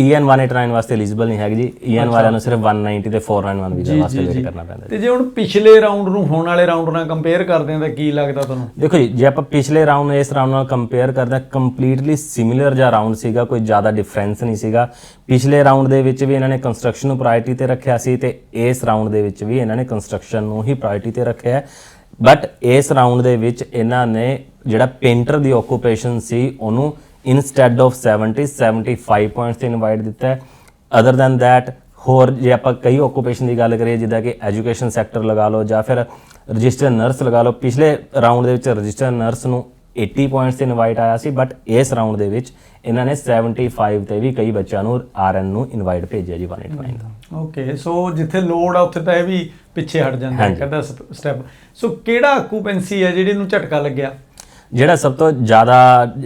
EN 189 ਵਾਸਤੇ ਐਲੀਜੀਬਲ ਨਹੀਂ ਹੈਗੀ ਜੀ। EN ਵਾਲਿਆਂ ਨੂੰ ਸਿਰਫ 190 ਤੇ 491 ਵੀਜ਼ਾ ਵਾਸਤੇ ਵੇਟ ਕਰਨਾ ਪੈਂਦਾ। ਤੇ ਜੇ ਹੁਣ ਪਿਛਲੇ ਰਾਉਂਡ ਨੂੰ ਹੋਣ ਵਾਲੇ ਰਾਉਂਡ ਨਾਲ ਕੰਪੇਅਰ ਕਰਦੇ ਆ ਤਾਂ ਕੀ ਲੱਗਦਾ ਤੁਹਾਨੂੰ? ਦੇਖੋ ਜੀ ਜੇ ਆਪਾਂ ਪਿਛਲੇ ਰਾਉਂਡ ਇਸ ਰਾਉਂਡ ਨਾਲ ਕੰਪੇਅਰ ਕਰਦੇ ਹਾਂ ਕੰਪਲੀਟਲੀ ਸਿਮਿਲਰ ਜਿਹਾ ਰਾਉਂਡ ਸੀਗਾ ਕੋਈ ਜ਼ਿਆਦਾ ਡਿਫਰੈਂਸ ਨਹੀਂ ਸੀਗਾ। ਪਿਛਲੇ ਰਾਉਂਡ ਦੇ ਵਿੱਚ ਵੀ ਇਹਨਾਂ ਨੇ ਕੰਸਟਰਕਸ਼ਨ ਨੂੰ ਪ੍ਰਾਇੋਰਟੀ ਤੇ ਰੱਖਿਆ ਸੀ ਤੇ ਇਸ ਰਾਉਂਡ ਦੇ ਵਿੱਚ ਵੀ ਇਹਨਾਂ ਨੇ ਕੰਸਟਰਕਸ਼ਨ ਨੂੰ ਹੀ ਪ੍ਰਾਇੋਰਟੀ ਤੇ ਰੱਖਿਆ। ਹੈ। ਬਟ ਇਸ ਰਾਉਂਡ ਦੇ ਵਿੱਚ ਇਹਨਾਂ ਨੇ ਜਿਹੜਾ ਪੇਂਟਰ ਦੀ ਓਕੂਪੇਸ਼ਨ ਸੀ, ਉਹਨੂੰ ਇਨਸਟੈਡ ਆਫ 70 75 ਪੁਆਇੰਟਸ ਤੇ ਇਨਵਾਈਟ ਦਿੱਤਾ ਹੈ। ਅਦਰ ਦੈਨ ਥੈਟ ਹੋਰ ਜੇ ਆਪਾਂ ਕਈ ਓਕੂਪੇਸ਼ਨ ਦੀ ਗੱਲ ਕਰੀਏ, ਜਿੱਦਾਂ ਕਿ ਐਜੂਕੇਸ਼ਨ ਸੈਕਟਰ ਲਗਾ ਲਓ ਜਾਂ ਫਿਰ ਰਜਿਸਟਰ ਨਰਸ ਲਗਾ ਲਓ, ਪਿਛਲੇ ਰਾਉਂਡ ਦੇ ਵਿੱਚ ਰਜਿਸਟਰ ਨਰਸ ਨੂੰ 80 ਪੁਆਇੰਟਸ ਤੇ ਇਨਵਾਈਟ ਆਇਆ ਸੀ ਬਟ ਇਸ ਰਾਉਂਡ ਦੇ ਵਿੱਚ ਇਹਨਾਂ ਨੇ 75 ਤੇ ਵੀ ਕਈ ਬੱਚਿਆਂ ਨੂੰ ਆਰਐਨ ਨੂੰ ਇਨਵਾਈਟ ਭੇਜਿਆ ਜੀ 189 ਦਾ ਓਕੇ ਸੋ ਜਿੱਥੇ ਲੋਡ ਆ ਉੱਥੇ ਤਾਂ ਇਹ ਵੀ ਪਿੱਛੇ ਹਟ ਜਾਂਦਾ ਹੈ। ਕਹਿੰਦਾ ਸਟੈਪ ਸੋ ਕਿਹੜਾ ਆਕੂਪੈਂਸੀ ਹੈ ਜਿਹੜੀ ਨੂੰ ਝਟਕਾ ਲੱਗਿਆ ਜਿਹੜਾ ਸਭ ਤੋਂ ਜ਼ਿਆਦਾ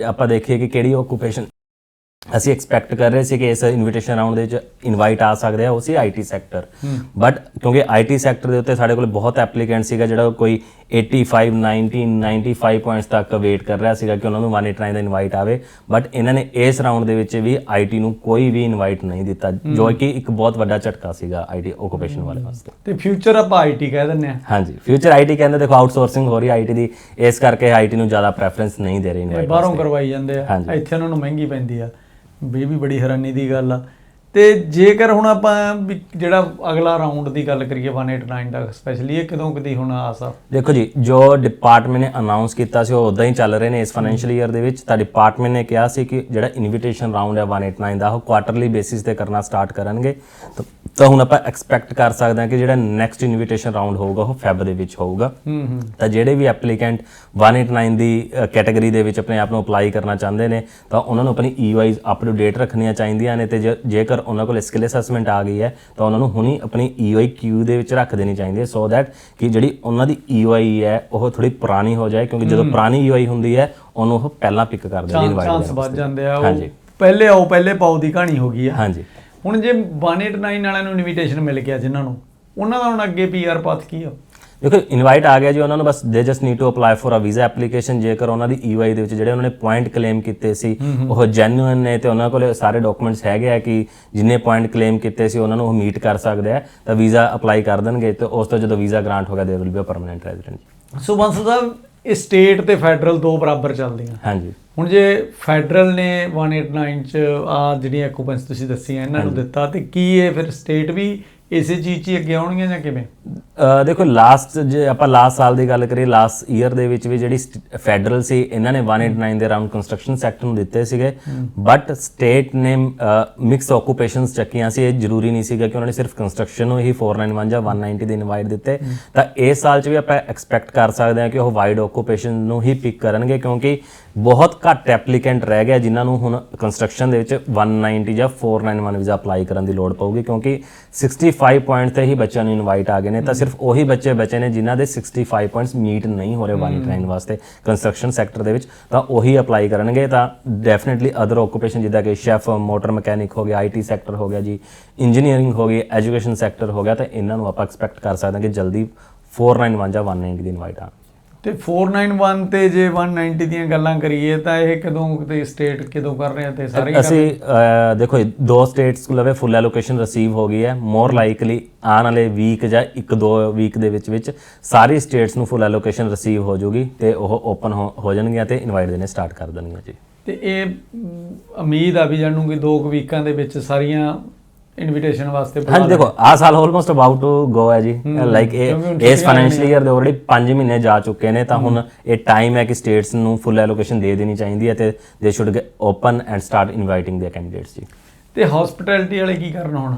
ਆਪਾਂ ਦੇਖੀਏ ਕਿ ਕਿਹੜੀ ਓਕੂਪੇਸ਼ਨ ਅਸੀਂ ਐਕਸਪੈਕਟ ਕਰ ਰਹੇ ਸੀ ਕਿ ਇਸ ਇਨਵੀਟੇਸ਼ਨ ਰਾਉਂਡ ਦੇ ਵਿੱਚ ਇਨਵਾਈਟ ਆ ਸਕਦੇ ਆ ਉਹ ਸੀ ਆਈਟੀ ਸੈਕਟਰ ਬਟ ਕਿਉਂਕਿ ਆਈਟੀ ਸੈਕਟਰ ਦੇ ਉੱਤੇ ਸਾਡੇ ਕੋਲ ਬਹੁਤ ਐਪਲੀਕੈਂਟ ਸੀਗਾ ਜਿਹੜਾ ਕੋਈ 85 90 95 ਪੁਆਇੰਟਸ ਤੱਕ ਵੇਟ ਕਰ ਰਿਹਾ ਸੀਗਾ ਕਿ ਉਹਨਾਂ ਨੂੰ 189 ਦਾ ਇਨਵਾਈਟ ਆਵੇ। ਬਟ ਇਹਨਾਂ ਨੇ ਇਸ ਰਾਉਂਡ ਦੇ ਵਿੱਚ ਵੀ ਆਈਟੀ ਨੂੰ ਕੋਈ ਵੀ ਇਨਵਾਈਟ ਨਹੀਂ ਦਿੱਤਾ ਜੋ ਕਿ ਇੱਕ ਬਹੁਤ ਵੱਡਾ ਝਟਕਾ ਸੀਗਾ ਆਈਟੀ ਓਕੂਪੇਸ਼ਨ ਵਾਲੇ ਵਾਸਤੇ। ਤੇ ਫਿਊਚਰ ਆਪਾਂ ਆਈਟੀ ਕਹਿ ਦਿੰਦੇ ਆ ਹਾਂਜੀ ਫਿਊਚਰ ਆਈਟੀ ਕਹਿੰਦੇ ਦੇਖੋ ਆਊਟਸੋਰਸਿੰਗ ਹੋ ਰਹੀ ਆਈਟੀ ਦੀ ਇਸ ਕਰਕੇ ਆਈਟੀ ਨੂੰ ਜ਼ਿਆਦਾ ਪ੍ਰੈਫਰੈਂਸ ਨਹੀਂ ਦੇ ਰਹੇ ਇਨਵਾਈਟ ਬਾਹਰੋਂ ਕਰਵਾਈ ਜਾਂਦੇ ਆ। ਇੱਥੇ ਉਹਨਾਂ ਨੂੰ ਮਹਿੰਗੀ ਪੈਂਦੀ ਆ। ਵੀ ਇਹ ਵੀ ਬੜੀ ਹੈਰਾਨੀ ਦੀ ਗੱਲ ਆ। ਤੇ ਜੇਕਰ ਹੁਣ ਆਪਾਂ ਜਿਹੜਾ ਅਗਲਾ ਰਾਉਂਡ ਦੀ ਗੱਲ ਕਰੀਏ 189 ਦਾ ਸਪੈਸ਼ਲੀ ਇਹ ਕਦੋਂ ਕਦੀ ਹੁਣ ਆਸ ਆ? ਦੇਖੋ ਜੀ ਜੋ ਡਿਪਾਰਟਮੈਂਟ ਨੇ ਅਨਾਉਂਸ ਕੀਤਾ ਸੀ ਉਹ ਉਦਾਂ ਹੀ ਚੱਲ ਰਹੇ ਨੇ ਇਸ ਫਾਈਨੈਂਸ਼ੀਅਲ ਈਅਰ ਦੇ ਵਿੱਚ। ਤਾਂ ਡਿਪਾਰਟਮੈਂਟ ਨੇ ਕਿਹਾ ਸੀ ਕਿ ਜਿਹੜਾ ਇਨਵੀਟੇਸ਼ਨ ਰਾਉਂਡ ਹੈ 189 ਦਾ ਉਹ ਕੁਆਟਰਲੀ ਬੇਸਿਸ ਤੇ ਕਰਨਾ ਸਟਾਰਟ ਕਰਨਗੇ। ਤਾਂ- ਹੁਣ ਆਪਾਂ ਐਕਸਪੈਕਟ ਕਰ ਸਕਦੇ ਹਾਂ ਕਿ ਜਿਹੜਾ ਨੈਕਸਟ ਇਨਵੀਟੇਸ਼ਨ ਰਾਉਂਡ ਹੋਊਗਾ ਉਹ ਫੈਬ ਦੇ ਵਿੱਚ ਹੋਊਗਾ। ਤਾਂ ਜਿਹੜੇ ਵੀ ਐਪਲੀਕੈਂਟ 189 ਦੀ ਕੈਟਾਗਰੀ ਦੇ ਵਿੱਚ ਆਪਣੇ ਆਪ ਨੂੰ ਅਪਲਾਈ ਕਰਨਾ ਚਾਹੁੰਦੇ ਨੇ ਤਾਂ ਉਹਨਾਂ ਨੂੰ ਆਪਣੀ EYs ਅਪ ਟੂ ਡੇਟ ਰੱਖਣੀਆਂ ਚਾਹੀਦੀਆਂ ਨੇ। ਤੇ ਜੇ- ਜੇਕਰ ਉਹਨਾਂ ਕੋਲ ਸਕਿੱਲ ਅਸੈਸਮੈਂਟ ਆ ਗਈ ਹੈ ਤਾਂ ਉਹਨਾਂ ਨੂੰ ਹੁਣੀ ਆਪਣੀ EY ਕਿਊ ਦੇ ਵਿੱਚ ਰੱਖ ਦੇਣੀ ਚਾਹੀਦੀ ਹੈ ਸੋ ਦੈਟ ਕਿ ਜਿਹੜੀ ਉਹਨਾਂ ਦੀ EY ਹੈ ਉਹ ਥੋੜੀ ਪੁਰਾਣੀ ਹੋ ਜਾਏ ਕਿਉਂਕਿ ਜਦੋਂ ਪੁਰਾਣੀ EY ਹੁੰਦੀ ਹੈ ਉਹਨੂੰ ਉਹ ਪਹਿਲਾਂ ਪਿਕ ਕਰ ਦਿੰਦੇ ਇਨਵਾਈਟ ਚਾਂਸ ਵੱਧ ਜਾਂਦੇ ਆ ਉਹ। ਪਹਿਲੇ ਆਓ ਪਹਿਲੇ ਪਾਓ ਦੀ ਕਹਾਣੀ ਹੋ ਗਈ ਆ। ਹਾਂਜੀ। ਹੁਣ ਜੇ 189 ਵਾਲਿਆਂ ਨੂੰ ਇਨਵੀਟੇਸ਼ਨ ਮਿਲ ਗਿਆ ਜਿਨ੍ਹਾਂ ਨੂੰ ਉਹਨਾਂ ਦਾ ਹੁਣ ਅੱਗੇ ਪੀਆਰ ਪਾਥ ਕੀ ਆ? ਦੇਖੋ ਇਨਵਾਈਟ ਆ ਗਿਆ ਜੀ ਉਹਨਾਂ ਨੂੰ ਬਸ they just need to apply for a visa application ਜੇਕਰ ਉਹਨਾਂ ਦੀ EY ਦੇ ਵਿੱਚ ਜਿਹੜੇ ਉਹਨਾਂ ਨੇ ਪੁਆਇੰਟ ਕਲੇਮ ਕੀਤੇ ਸੀ ਉਹ ਜੈਨੂਇਨ ਨੇ ਤੇ ਉਹਨਾਂ ਕੋਲ ਸਾਰੇ ਡਾਕੂਮੈਂਟਸ ਹੈਗੇ ਆ ਕਿ ਜਿੰਨੇ ਪੁਆਇੰਟ ਕਲੇਮ ਕੀਤੇ ਸੀ ਉਹਨਾਂ ਨੂੰ ਉਹ ਮੀਟ ਕਰ ਸਕਦੇ ਆ ਤਾਂ ਵੀਜ਼ਾ ਅਪਲਾਈ ਕਰ ਦੇਣਗੇ ਤੇ ਉਸ ਤੋਂ ਜਦੋਂ ਵੀਜ਼ਾ ਗ੍ਰਾਂਟ ਹੋ ਗਿਆ they will be a permanent resident so Bansal Sahib ਇਹ ਸਟੇਟ ਤੇ ਫੈਡਰਲ ਦੋ ਬਰਾਬਰ ਚੱਲਦੀਆਂ। ਹਾਂਜੀ। ਹੁਣ ਜੇ ਫੈਡਰਲ ਨੇ 189 ਚ ਆ ਜਿਹੜੀਆਂ ਐਕੂਪੈਂਸ ਤੁਸੀਂ ਦੱਸੀਆਂ ਇਹਨਾਂ ਨੂੰ ਦਿੱਤਾ ਤੇ ਕੀ ਇਹ ਫਿਰ ਸਟੇਟ ਵੀ ਇਸੇ ਚੀਜ਼ 'ਚ ਹੀ ਅੱਗੇ ਆਉਣਗੀਆਂ ਜਾਂ ਕਿਵੇਂ? ਦੇਖੋ ਲਾਸਟ ਜੇ ਆਪਾਂ ਲਾਸਟ ਸਾਲ ਦੀ ਗੱਲ ਕਰੀਏ ਲਾਸਟ ਈਅਰ ਦੇ ਵਿੱਚ ਵੀ ਜਿਹੜੀ ਫੈਡਰਲ ਸੀ ਇਹਨਾਂ ਨੇ 189 ਦੇ ਅਰਾਊਂਡ ਕੰਸਟਰਕਸ਼ਨ ਸੈਕਟਰ ਨੂੰ ਦਿੱਤੇ ਸੀਗੇ ਬਟ ਸਟੇਟ ਨੇ ਮਿਕਸ ਆਕੂਪੇਸ਼ਨਸ ਚੱਕੀਆਂ ਸੀ ਇਹ ਜ਼ਰੂਰੀ ਨਹੀਂ ਸੀਗਾ ਕਿ ਉਹਨਾਂ ਨੇ ਸਿਰਫ ਕੰਸਟਰਕਸ਼ਨ ਨੂੰ ਹੀ 491 ਜਾਂ 190 ਦੇ ਇਨਵਾਈਟ ਦਿੱਤੇ। ਤਾਂ ਇਸ ਸਾਲ 'ਚ ਵੀ ਆਪਾਂ ਐਕਸਪੈਕਟ ਕਰ ਸਕਦੇ ਹਾਂ ਕਿ ਉਹ ਵਾਈਡ ਆਕੂਪੇਸ਼ਨ ਨੂੰ ਹੀ ਪਿਕ ਕਰਨਗੇ ਕਿਉਂਕਿ ਬਹੁਤ ਘੱਟ ਐਪਲੀਕੈਂਟ ਰਹਿ ਗਿਆ ਜਿਨ੍ਹਾਂ ਨੂੰ ਹੁਣ ਕੰਸਟਰਕਸ਼ਨ ਦੇ ਵਿੱਚ 190 ਜਾਂ 491 ਵੀਜ਼ਾ ਅਪਲਾਈ ਕਰਨ ਦੀ ਲੋੜ ਪਊਗੀ ਕਿਉਂਕਿ 65 ਪੁਆਇੰਟ ਤੇ ਹੀ ਬੱਚਿਆਂ ਨੂੰ ਇਨਵਾਈਟ ਆ ਗਏ ਨੇ। ਤਾਂ ਸਿਰਫ ਉਹੀ ਬੱਚੇ ਬਚੇ ਨੇ ਜਿਨ੍ਹਾਂ ਦੇ 65 ਪੁਆਇੰਟਸ ਮੀਟ ਨਹੀਂ ਹੋ ਰਹੇ 189 ਵਾਸਤੇ ਕੰਸਟਰਕਸ਼ਨ ਸੈਕਟਰ ਦੇ ਵਿੱਚ ਤਾਂ ਉਹੀ ਅਪਲਾਈ ਕਰਨਗੇ। ਤਾਂ ਡੈਫੀਨਿਟਲੀ ਅਦਰ ਆਕੂਪੇਸ਼ਨ ਜਿੱਦਾਂ ਕਿ ਸ਼ੈਫ ਮੋਟਰ ਮਕੈਨਿਕ ਹੋ ਗਿਆ ਆਈਟੀ ਸੈਕਟਰ ਹੋ ਗਿਆ ਜੀ ਇੰਜੀਨੀਅਰਿੰਗ ਹੋ ਗਈ ਐਜੂਕੇਸ਼ਨ ਸੈਕਟਰ ਹੋ ਗਿਆ ਤਾਂ ਇਹਨਾਂ ਨੂੰ ਆਪਾਂ ਐਕਸਪੈਕਟ ਕਰ ਸਕਦੇ ਹਾਂ ਕਿ ਜਲਦੀ 491 ਜਾਂ 190 ਦੀ ਇਨਵਾਈਟ ਆ ਤੇ 491 ਤੇ ਜੇ 190 ਦੀਆਂ ਗੱਲਾਂ ਕਰੀਏ ਤਾਂ ਇਹ ਕਦੋਂ ਤੇ ਸਟੇਟ ਕਦੋਂ ਕਰ ਰਹੇ ਆ ਤੇ ਸਾਰੇ ਅਸੀਂ ਦੇਖੋ ਇਹ ਦੋ ਸਟੇਟਸ ਕੋਲ ਲਵੇ ਫੁੱਲ ਐਲੋਕੇਸ਼ਨ ਰਿਸੀਵ ਹੋ ਗਈ ਹੈ। ਮੋਰ ਲਾਈਕਲੀ ਆਉਣ ਵਾਲੇ ਵੀਕ ਜਾਂ ਇੱਕ ਦੋ ਵੀਕ ਦੇ ਵਿੱਚ ਵਿੱਚ ਸਾਰੀ ਸਟੇਟਸ ਨੂੰ ਫੁੱਲ ਐਲੋਕੇਸ਼ਨ ਰਿਸੀਵ ਹੋ ਜਾਊਗੀ ਤੇ ਉਹ ਓਪਨ ਹੋ ਜਾਣਗੀਆਂ ਤੇ ਇਨਵਾਈਟ ਦੇਣੇ ਸਟਾਰਟ ਕਰ ਦੇਣਗੀਆਂ ਜੀ। ਤੇ ਇਹ ਉਮੀਦ ਆ ਵੀ ਜਾਣੂ ਕਿ ਦੋ ਕੁ ਵੀਕਾਂ ਦੇ ਵਿੱਚ ਸਾਰੀਆਂ ਇਨਵੀਟੇਸ਼ਨ ਵਾਸਤੇ ਬੁਲਾ ਹਾਂਜੀ ਦੇਖੋ ਆ ਸਾਲ ਆਲਮੋਸਟ ਅਬਾਊਟ ਟੂ ਗੋ ਹੈ ਜੀ ਲਾਈਕ ਕਿਉਂਕਿ ਹੁਣ ਇਹ ਛੁੱਟੀਆਂ ਇਸ ਫਾਈਨੈਂਸ਼ੀਅਲ ਈਅਰ ਦੇ ਆਲਰੇਡੀ 5 ਮਹੀਨੇ ਜਾ ਚੁੱਕੇ ਨੇ ਤਾਂ ਹੁਣ ਇਹ ਟਾਈਮ ਹੈ ਕਿ ਸਟੇਟਸ ਨੂੰ ਫੁੱਲ ਐਲੋਕੇਸ਼ਨ ਦੇ ਦੇਣੀ ਚਾਹੀਦੀ ਹੈ ਤੇ they should open and start inviting their candidates ਜੀ ਤੇ ਹਸਪਿਟੈਲਿਟੀ ਵਾਲੇ ਕੀ ਕਰਨ ਹੁਣ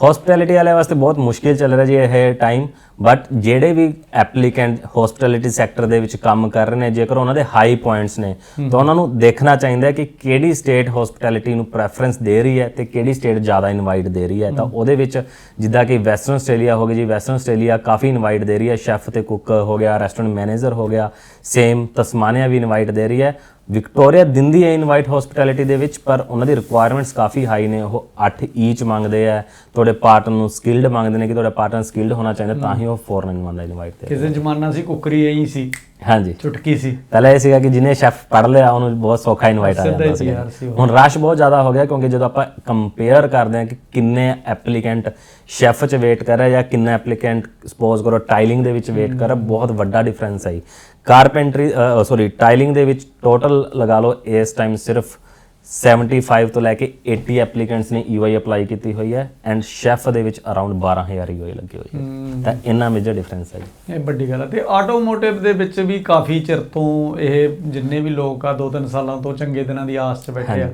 ਹਸਪਿਟੈਲਿਟੀ ਵਾਲੇ ਵਾਸਤੇ ਬਹੁਤ ਮੁਸ਼ਕਿਲ ਚੱਲ ਰਿਹਾ ਜੀ ਇਹ ਟਾਈਮ ਬਟ ਜਿਹੜੇ ਵੀ ਐਪਲੀਕੈਂਟ ਹਸਪਿਟੈਲਿਟੀ ਸੈਕਟਰ ਦੇ ਵਿੱਚ ਕੰਮ ਕਰ ਰਹੇ ਨੇ ਜੇਕਰ ਉਹਨਾਂ ਦੇ ਹਾਈ ਪੁਆਇੰਟਸ ਨੇ ਤਾਂ ਉਹਨਾਂ ਨੂੰ ਦੇਖਣਾ ਚਾਹੀਦਾ ਹੈ ਕਿ ਕਿਹੜੀ ਸਟੇਟ ਹਸਪਿਟੈਲਿਟੀ ਨੂੰ ਪ੍ਰੈਫਰੈਂਸ ਦੇ ਰਹੀ ਹੈ ਤੇ ਕਿਹੜੀ ਸਟੇਟ ਜ਼ਿਆਦਾ ਇਨਵਾਈਟ ਦੇ ਰਹੀ ਹੈ। ਤਾਂ ਉਹਦੇ ਵਿੱਚ ਜਿੱਦਾਂ ਕਿ ਵੈਸਟਰਨ ਆਸਟ੍ਰੇਲੀਆ ਹੋ ਗਿਆ ਜੀ ਵੈਸਟਰਨ ਆਸਟ੍ਰੇਲੀਆ ਕਾਫੀ ਇਨਵਾਈਟ ਦੇ ਰਹੀ ਹੈ। ਸ਼ੈਫ ਤੇ ਕੁੱਕ ਹੋ ਗਿਆ ਰੈਸਟੋਰੈਂਟ ਮੈਨੇਜਰ ਹੋ ਗਿਆ ਸੇਮ ਤਸਮਾਨੀਆ ਵੀ ਇਨਵਾਈਟ ਦੇ ਰਹੀ ਹੈ। ਵਿਕਟੋਰੀਆ ਦਿੰਦੀ ਹੈ ਇਨਵਾਈਟ ਹਸਪਿਟੈਲਿਟੀ ਦੇ ਵਿੱਚ ਪਰ ਉਹਨਾਂ ਦੀ ਰਿਕੁਆਇਰਮੈਂਟਸ ਕਾਫੀ ਹਾਈ ਨੇ। ਉਹ 8 ਈਚ ਮੰਗਦੇ ਆ। ਤੁਹਾਡੇ ਪਾਰਟਨਰ ਨੂੰ ਸਕਿਲਡ ਮੰਗਦੇ ਨੇ ਕਿ ਤੁਹਾਡਾ ਪਾਰਟਨਰ ਸਕਿਲਡ ਹੋਣਾ ਚਾਹੀਦਾ ਤਾਂ ਹੀ ਉਹ 491 ਦਾ ਇਨਵਾਈਟ ਦੇ ਕਿਸੇ ਜ਼ਮਾਨਾ ਸੀ ਕੁੱਕਰੀ ਐਂ ਸੀ। ਹਾਂਜੀ। ਚੁਟਕੀ ਸੀ। ਪਹਿਲਾਂ ਇਹ ਸੀਗਾ ਕਿ ਜਿਹਨੇ ਸ਼ੈਫ ਪੜ ਲਿਆ ਉਹਨੂੰ ਬਹੁਤ ਸੌਖਾ ਇਨਵਾਈਟ ਆ ਜਾਂਦਾ ਸੀ। ਹੁਣ ਰਸ਼ ਬਹੁਤ ਜ਼ਿਆਦਾ ਹੋ ਗਿਆ ਕਿਉਂਕਿ ਜਦੋਂ ਆਪਾਂ ਕੰਪੇਅਰ ਕਰਦੇ ਹਾਂ ਕਿ ਕਿੰਨੇ ਐਪਲੀਕੈਂਟ ਸ਼ੈਫ 'ਚ ਵੇਟ ਕਰ ਰਿਹਾ ਜਾਂ ਕਿੰਨਾ ਐਪਲੀਕੈਂਟ ਸਪੋਜ਼ ਕਰੋ ਟਾਈਲਿੰਗ ਦੇ ਵਿੱਚ ਵੇਟ ਕਰ ਰਿਹਾ ਬਹੁਤ ਵੱਡਾ ਡਿਫਰੈਂਸ ਹੈ ਕਾਰਪੈਂਟਰੀ ਸੌਰੀ ਟਾਈਲਿੰਗ ਦੇ ਵਿੱਚ ਟੋਟਲ ਲਗਾ ਲਓ ਇਸ ਟਾਈਮ ਸਿਰਫ 75 ਤੋਂ ਲੈ ਕੇ 80 ਐਪਲੀਕੈਂਟਸ ਨੇ EY ਅਪਲਾਈ ਕੀਤੀ ਹੋਈ ਹੈ ਐਂਡ ਸ਼ੈਫ ਦੇ ਵਿੱਚ ਅਰਾਊਂਡ 12000 EY ਲੱਗੀ ਹੋਈ ਹੈ। ਤਾਂ ਇੰਨਾ ਮੇਜਰ ਡਿਫਰੈਂਸ ਹੈ ਜੀ। ਇਹ ਵੱਡੀ ਗੱਲ ਹੈ ਤੇ ਆਟੋਮੋਟਿਵ ਦੇ ਵਿੱਚ ਵੀ ਕਾਫੀ ਚਿਰ ਤੋਂ ਇਹ ਜਿੰਨੇ ਵੀ ਲੋਕ ਆ ਦੋ ਤਿੰਨ ਸਾਲਾਂ ਤੋਂ ਚੰਗੇ ਦਿਨਾਂ ਦੀ ਆਸ 'ਚ ਬੈਠੇ ਆ।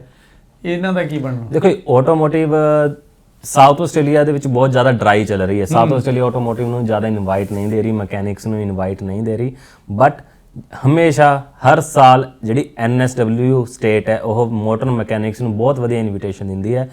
ਇਹਨਾਂ ਦਾ ਕੀ ਬਣਨਾ? ਦੇਖੋ ਆਟੋਮੋਟਿਵ ਸਾਊਥ ਆਸਟ੍ਰੇਲੀਆ ਦੇ ਵਿੱਚ ਬਹੁਤ ਜ਼ਿਆਦਾ ਡਰਾਈ ਚੱਲ ਰਹੀ ਹੈ। ਸਾਊਥ ਆਸਟ੍ਰੇਲੀਆ ਆਟੋਮੋਟਿਵ ਨੂੰ ਜ਼ਿਆਦਾ ਇਨਵਾਈਟ ਨਹੀਂ ਦੇ ਰਹੀ ਮਕੈਨਿਕਸ ਨੂੰ ਇਨਵਾਈਟ ਨਹੀਂ ਦੇ ਰਹੀ। ਬਟ ਹਮੇਸ਼ਾ ਹਰ ਸਾਲ ਜਿਹੜੀ NSW ਸਟੇਟ ਹੈ ਉਹ ਮੋਟਰ ਮਕੈਨਿਕਸ ਨੂੰ ਬਹੁਤ ਵਧੀਆ ਇਨਵੀਟੇਸ਼ਨ ਦਿੰਦੀ ਹੈ।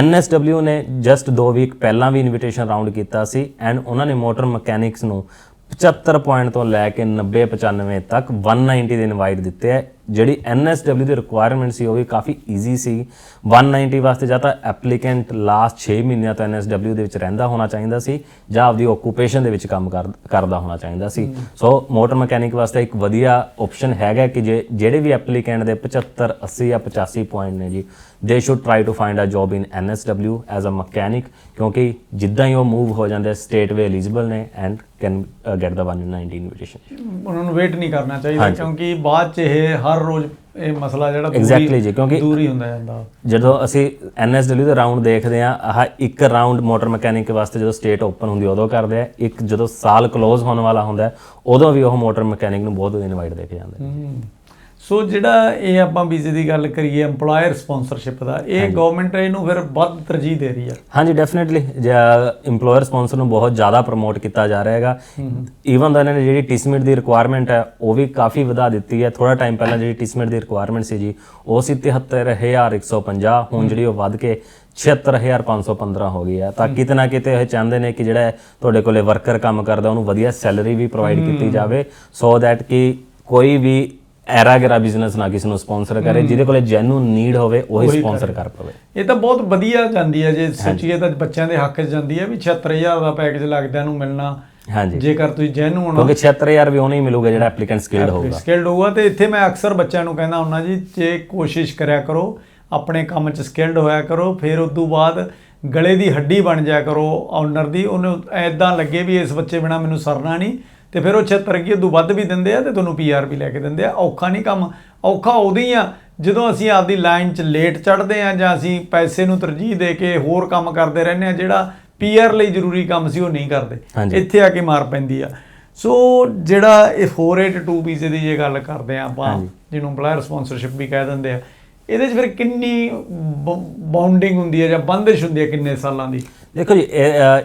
NSW ਨੇ ਜਸਟ 2 ਵੀਕ ਪਹਿਲਾਂ ਵੀ ਇਨਵੀਟੇਸ਼ਨ ਰਾਉਂਡ ਕੀਤਾ ਸੀ ਐਂਡ ਉਹਨਾਂ ਨੇ ਮੋਟਰ ਮਕੈਨਿਕਸ ਨੂੰ 75 ਪੁਆਇੰਟ ਤੋਂ ਲੈ ਕੇ 90 95 ਤੱਕ 190 ਦੇ ਇਨਵਾਈਟ ਦਿੱਤੇ ਹੈ। ਜਿਹੜੀ NSW ਦੀ ਰਿਕੁਆਇਰਮੈਂਟ ਸੀ ਉਹ ਵੀ ਕਾਫੀ ਈਜ਼ੀ ਸੀ। 190 ਵਾਸਤੇ ਜਾਂ ਤਾਂ ਐਪਲੀਕੈਂਟ ਲਾਸਟ 6 ਮਹੀਨਿਆਂ ਤੋਂ NSW ਦੇ ਵਿੱਚ ਰਹਿੰਦਾ ਹੋਣਾ ਚਾਹੀਦਾ ਸੀ ਜਾਂ ਆਪਦੀ ਓਕੂਪੇਸ਼ਨ ਦੇ ਵਿੱਚ ਕੰਮ ਕਰ- ਕਰਦਾ ਹੋਣਾ ਚਾਹੀਦਾ ਸੀ। ਸੋ ਮੋਟਰ ਮਕੈਨਿਕ ਵਾਸਤੇ ਇੱਕ ਵਧੀਆ ਆਪਸ਼ਨ ਹੈਗਾ ਕਿ ਜੇ ਜਿਹੜੇ ਵੀ ਐਪਲੀਕੈਂਟ ਦੇ 75 80 ਜਾਂ 85 ਪੁਆਇੰਟ ਨੇ ਜੀ they should try to find a job in NSW as a mechanic ਕਿਉਂਕਿ ਜਿੱਦਾਂ ਹੀ ਉਹ ਮੂਵ ਹੋ ਜਾਂਦੇ ਸਟੇਟ ਵੇ ਐਲੀਜੀਬਲ ਨੇ and can get the 190 invitation ਉਹਨਾਂ ਨੂੰ ਵੇਟ ਨਹੀਂ ਕਰਨਾ ਚਾਹੀਦਾ। ਕਿਉਂਕਿ ਬਾਅਦ 'ਚ ਇਹ ਹਰ ਰੋਜ਼ ਇਹ ਮਸਲਾ ਜਿਹੜਾ ਹੀ- ਜੀ, ਕਿਉਂਕਿ- ਦੂਰ ਹੀ ਹੁੰਦਾ ਜਾਂਦਾ। ਜਦੋਂ ਅਸੀਂ NSW ਦੇ ਰਾਉਂਡ ਦੇਖਦੇ ਆ ਆਹ ਇੱਕ ਰਾਉਂਡ ਮੋਟਰ ਮਕੈਨਿਕ ਵਾਸਤੇ ਜਦੋਂ ਸਟੇਟ ਓਪਨ ਹੁੰਦੀ ਉਦੋਂ ਕਰਦੇ ਆ ਇੱਕ ਜਦੋਂ ਸਾਲ ਕਲੋਜ਼ ਹੋਣ ਵਾਲਾ ਹੁੰਦਾ ਉਦੋਂ ਵੀ ਉਹ ਮੋਟਰ ਮਕੈਨਿਕ ਨੂੰ ਬਹੁਤ ਇਨਵਾਈਟ ਦੇ ਕੇ ਜਾਂਦੇ ਨੇ। ਸੋ ਜਿਹੜਾ ਇਹ ਆਪਾਂ ਵੀਜ਼ੇ ਦੀ ਗੱਲ ਕਰੀਏ EMPLOYER ਸਪਾਂਸਰਸ਼ਿਪ ਦਾ ਇਹ ਗਵਰਨਮੈਂਟ ਇਹਨੂੰ ਫਿਰ ਵੱਧ ਤਰਜੀਹ ਦੇ ਰਹੀ ਆ। ਹਾਂਜੀ ਡੈਫੀਨਿਟਲੀ EMPLOYER ਸਪਾਂਸਰ ਨੂੰ ਬਹੁਤ ਜ਼ਿਆਦਾ ਪ੍ਰਮੋਟ ਕੀਤਾ ਜਾ ਰਿਹਾ ਹੈਗਾ। ਈਵਨ ਦਾ ਇਹਨਾਂ ਨੇ ਜਿਹੜੀ ਟਿਸਮਿਟ ਦੀ ਰਿਕੁਆਇਰਮੈਂਟ ਹੈ ਉਹ ਵੀ ਕਾਫੀ ਵਧਾ ਦਿੱਤੀ ਹੈ। ਥੋੜਾ ਟਾਈਮ ਪਹਿਲਾਂ ਜਿਹੜੀ ਟਿਸਮਿਟ ਦੀ ਰਿਕੁਆਇਰਮੈਂਟ ਸੀ ਜੀ ਉਹ ਸੀ 73150 ਹੁਣ ਜਿਹੜੀ ਉਹ ਵੱਧ ਕੇ 76515 ਹੋ ਗਈ ਹੈ। ਤਾਂ ਕਿਤੇ ਨਾ ਕਿਤੇ ਇਹ ਚਾਹੁੰਦੇ ਨੇ ਕਿ ਜਿਹੜਾ ਤੁਹਾਡੇ ਕੋਲੇ ਵਰਕਰ ਕੰਮ ਕਰਦਾ ਉਹਨੂੰ ਵਧੀਆ ਸੈਲਰੀ ਵੀ ਪ੍ਰੋਵਾਈਡ ਕੀਤੀ ਜਾਵੇ। ਸੋ ਦੈਟ ਕਿ ਕੋਈ ਵੀ ਐਰਾਗਰਾ ਬਿਜ਼ਨਸ ਨਾ ਕਿਸੇ ਨੂੰ ਸਪਾਂਸਰ ਕਰੇ ਜਿਹਦੇ ਕੋਲੇ ਜੈਨੂਨ ਨੀਡ ਹੋਵੇ ਉਹੀ ਸਪਾਂਸਰ ਕਰ। ਪਵੇ। ਇਹ ਤਾਂ ਬਹੁਤ ਵਧੀਆ ਜਾਂਦੀ ਹੈ ਜੇ ਸੋਚੀਏ ਤਾਂ ਬੱਚਿਆਂ ਦੇ ਹੱਕ 'ਚ ਜਾਂਦੀ ਹੈ ਵੀ 76000 ਦਾ ਪੈਕੇਜ ਲੱਗਦਿਆਂ ਨੂੰ ਮਿਲਣਾ। ਹਾਂਜੀ। ਜੇਕਰ ਤੁਸੀਂ ਜੈਨੂਨ ਕਿਉਂਕਿ 76000 ਵੀ ਉਹ ਨਹੀਂ ਮਿਲੂਗਾ ਜਿਹੜਾ ਐਪਲੀਕੈਂਟ ਸਕਿਲਡ ਹੋਊਗਾ। ਸਕਿਲਡ ਹੋਊਗਾ ਤੇ ਇੱਥੇ ਮੈਂ ਅਕਸਰ ਬੱਚਿਆਂ ਨੂੰ ਕਹਿੰਦਾ ਹੁੰਨਾ ਜੀ ਜੇ ਕੋਸ਼ਿਸ਼ ਕਰਿਆ ਕਰੋ ਆਪਣੇ ਕੰਮ 'ਚ ਸਕਿਲਡ ਹੋਇਆ ਕਰੋ ਫਿਰ ਉਸ ਤੋਂ ਬਾਅਦ ਗਲੇ ਦੀ ਹੱਡੀ ਬਣ ਜਾਇਆ ਕਰੋ ਓਨਰ ਦੀ ਉਹਨੂੰ ਐਦਾਂ ਲੱਗੇ ਵੀ ਇਸ ਬੱਚੇ ਬਿਨਾ ਮੈਨੂੰ ਸਰਨਾ ਨਹੀਂ। ਤੇ ਫਿਰ ਉਹ 76 ਕੀ ਉਦੋਂ ਵੱਧ ਵੀ ਦਿੰਦੇ ਆ ਤੇ ਤੁਹਾਨੂੰ ਪੀਆਰ ਵੀ ਲੈ ਕੇ ਦਿੰਦੇ ਆ। ਔਖਾ ਨਹੀਂ ਕੰਮ। ਔਖਾ ਉਦੋਂ ਹੀ ਆ ਜਦੋਂ ਅਸੀਂ ਆਪਦੀ ਲਾਈਨ 'ਚ ਲੇਟ ਚੜ੍ਹਦੇ ਆ ਜਾਂ ਅਸੀਂ ਪੈਸੇ ਨੂੰ ਤਰਜੀਹ ਦੇ ਕੇ ਹੋਰ ਕੰਮ ਕਰਦੇ ਰਹਿੰਦੇ ਆ ਜਿਹੜਾ ਪੀਆਰ ਲਈ ਜ਼ਰੂਰੀ ਕੰਮ ਸੀ ਉਹ ਨਹੀਂ ਕਰਦੇ। ਇੱਥੇ ਆ ਕੇ ਮਾਰ ਪੈਂਦੀ ਆ। ਸੋ ਜਿਹੜਾ ਇਹ 482 ਵੀਜ਼ੇ ਦੀ ਜੇ ਗੱਲ ਕਰਦੇ ਆ ਆਪਾਂ ਜਿਹਨੂੰ EMPLOYER ਸਪਾਂਸਰਸ਼ਿਪ ਵੀ ਕਹਿ ਦਿੰਦੇ ਆ ਇਹਦੇ 'ਚ ਫਿਰ ਕਿੰਨੀ ਬਾਉਂਡਿੰਗ ਹੁੰਦੀ ਹੈ ਜਾਂ ਬੰਦਿਸ਼ ਹੁੰਦੀ ਹੈ ਕਿੰਨੇ ਸਾਲਾਂ ਦੀ? ਦੇਖੋ ਜੀ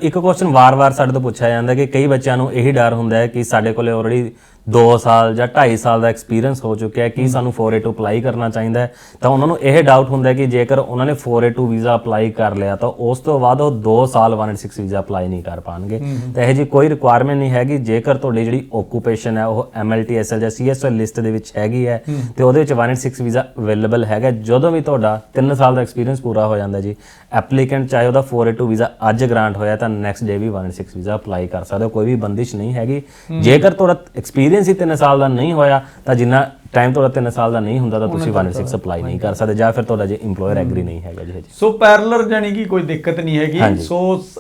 ਇੱਕ ਕੁਐਸਚਨ ਵਾਰ-ਵਾਰ ਸਾਡੇ ਤੋਂ ਪੁੱਛਿਆ ਜਾਂਦਾ ਕਿ ਕਈ ਬੱਚਿਆਂ ਨੂੰ ਇਹੀ ਡਰ ਹੁੰਦਾ ਹੈ ਕਿ ਸਾਡੇ ਕੋਲੇ ਆਲਰੇਡੀ 2 ਸਾਲ ਜਾਂ 2.5 ਸਾਲ ਦਾ ਐਕਸਪੀਰੀਅੰਸ ਹੋ ਚੁੱਕਿਆ ਹੈ ਕਿ ਸਾਨੂੰ 482 ਅਪਲਾਈ ਕਰਨਾ ਚਾਹੀਦਾ ਹੈ। ਤਾਂ ਉਹਨਾਂ ਨੂੰ ਇਹ ਡਾਊਟ ਹੁੰਦਾ ਹੈ ਕਿ ਜੇਕਰ ਉਹਨਾਂ ਨੇ 482 ਵੀਜ਼ਾ ਅਪਲਾਈ ਕਰ ਲਿਆ ਤਾਂ ਉਸ ਤੋਂ ਬਾਅਦ ਉਹ 2 ਸਾਲ 186 ਵੀਜ਼ਾ ਅਪਲਾਈ ਨਹੀਂ ਕਰ ਪਾਣਗੇ। ਤਾਂ ਇਹ ਜੀ ਕੋਈ ਰਿਕੁਆਇਰਮੈਂਟ ਨਹੀਂ ਹੈਗੀ ਜੇਕਰ ਤੁਹਾਡੀ ਜਿਹੜੀ ਓਕੂਪੇਸ਼ਨ ਹੈ ਉਹ MLTSL ਜਾਂ CSL ਲਿਸਟ ਦੇ ਵਿੱਚ ਹੈਗੀ ਹੈ ਤੇ ਉਹਦੇ ਵਿੱਚ 186 ਵੀਜ਼ਾ ਅਵੇਲੇਬਲ ਹੈਗਾ ਜਦੋਂ ਵੀ ਤੁਹਾਡਾ 3 ਸਾਲ ਦਾ ਐਕਸਪੀਰੀਅੰਸ ਪੂਰਾ ਹੋ ਜਾਂਦਾ ਜੀ ਐਪਲੀਕੈਂਟ ਚਾਹੇ ਉਹਦਾ 482 ਵੀਜ਼ਾ ਅੱਜ ਗ੍ਰਾਂਟ ਹੋਇਆ ਤਾਂ ਨੈਕਸਟ ਡੇ ਵੀ 186 ਵੀਜ਼ਾ ਅਪਲਾਈ ਕਰ ਸਕਦੇ ਕੋਈ ਵੀ ਬੰਦਿਸ਼ ਨਹੀਂ ਹੈਗੀ। ਜੇਕਰ ਤੁਹਾਡਾ ਐਕਸਪੀਰੀਅੰਸ ਹੀ 3 ਸਾਲ ਦਾ ਨਹੀਂ ਹੋਇਆ ਤਾਂ ਜਿੰਨਾ ਟਾਈਮ ਤੁਹਾਡਾ 3 ਸਾਲ ਦਾ ਨਹੀਂ ਹੁੰਦਾ ਤਾਂ ਤੁਸੀਂ 186 ਅਪਲਾਈ ਨਹੀਂ ਕਰ ਸਕਦੇ ਜਾਂ ਫਿਰ ਤੁਹਾਡਾ ਜੇ EMPLOYER ਐਗਰੀ ਨਹੀਂ ਹੈਗਾ ਜੀ ਹਜੇ। ਸੋ ਪੈਰਲਰ ਜਾਨੀ ਕਿ ਕੋਈ ਦਿੱਕਤ ਨਹੀਂ ਹੈਗੀ। ਸੋ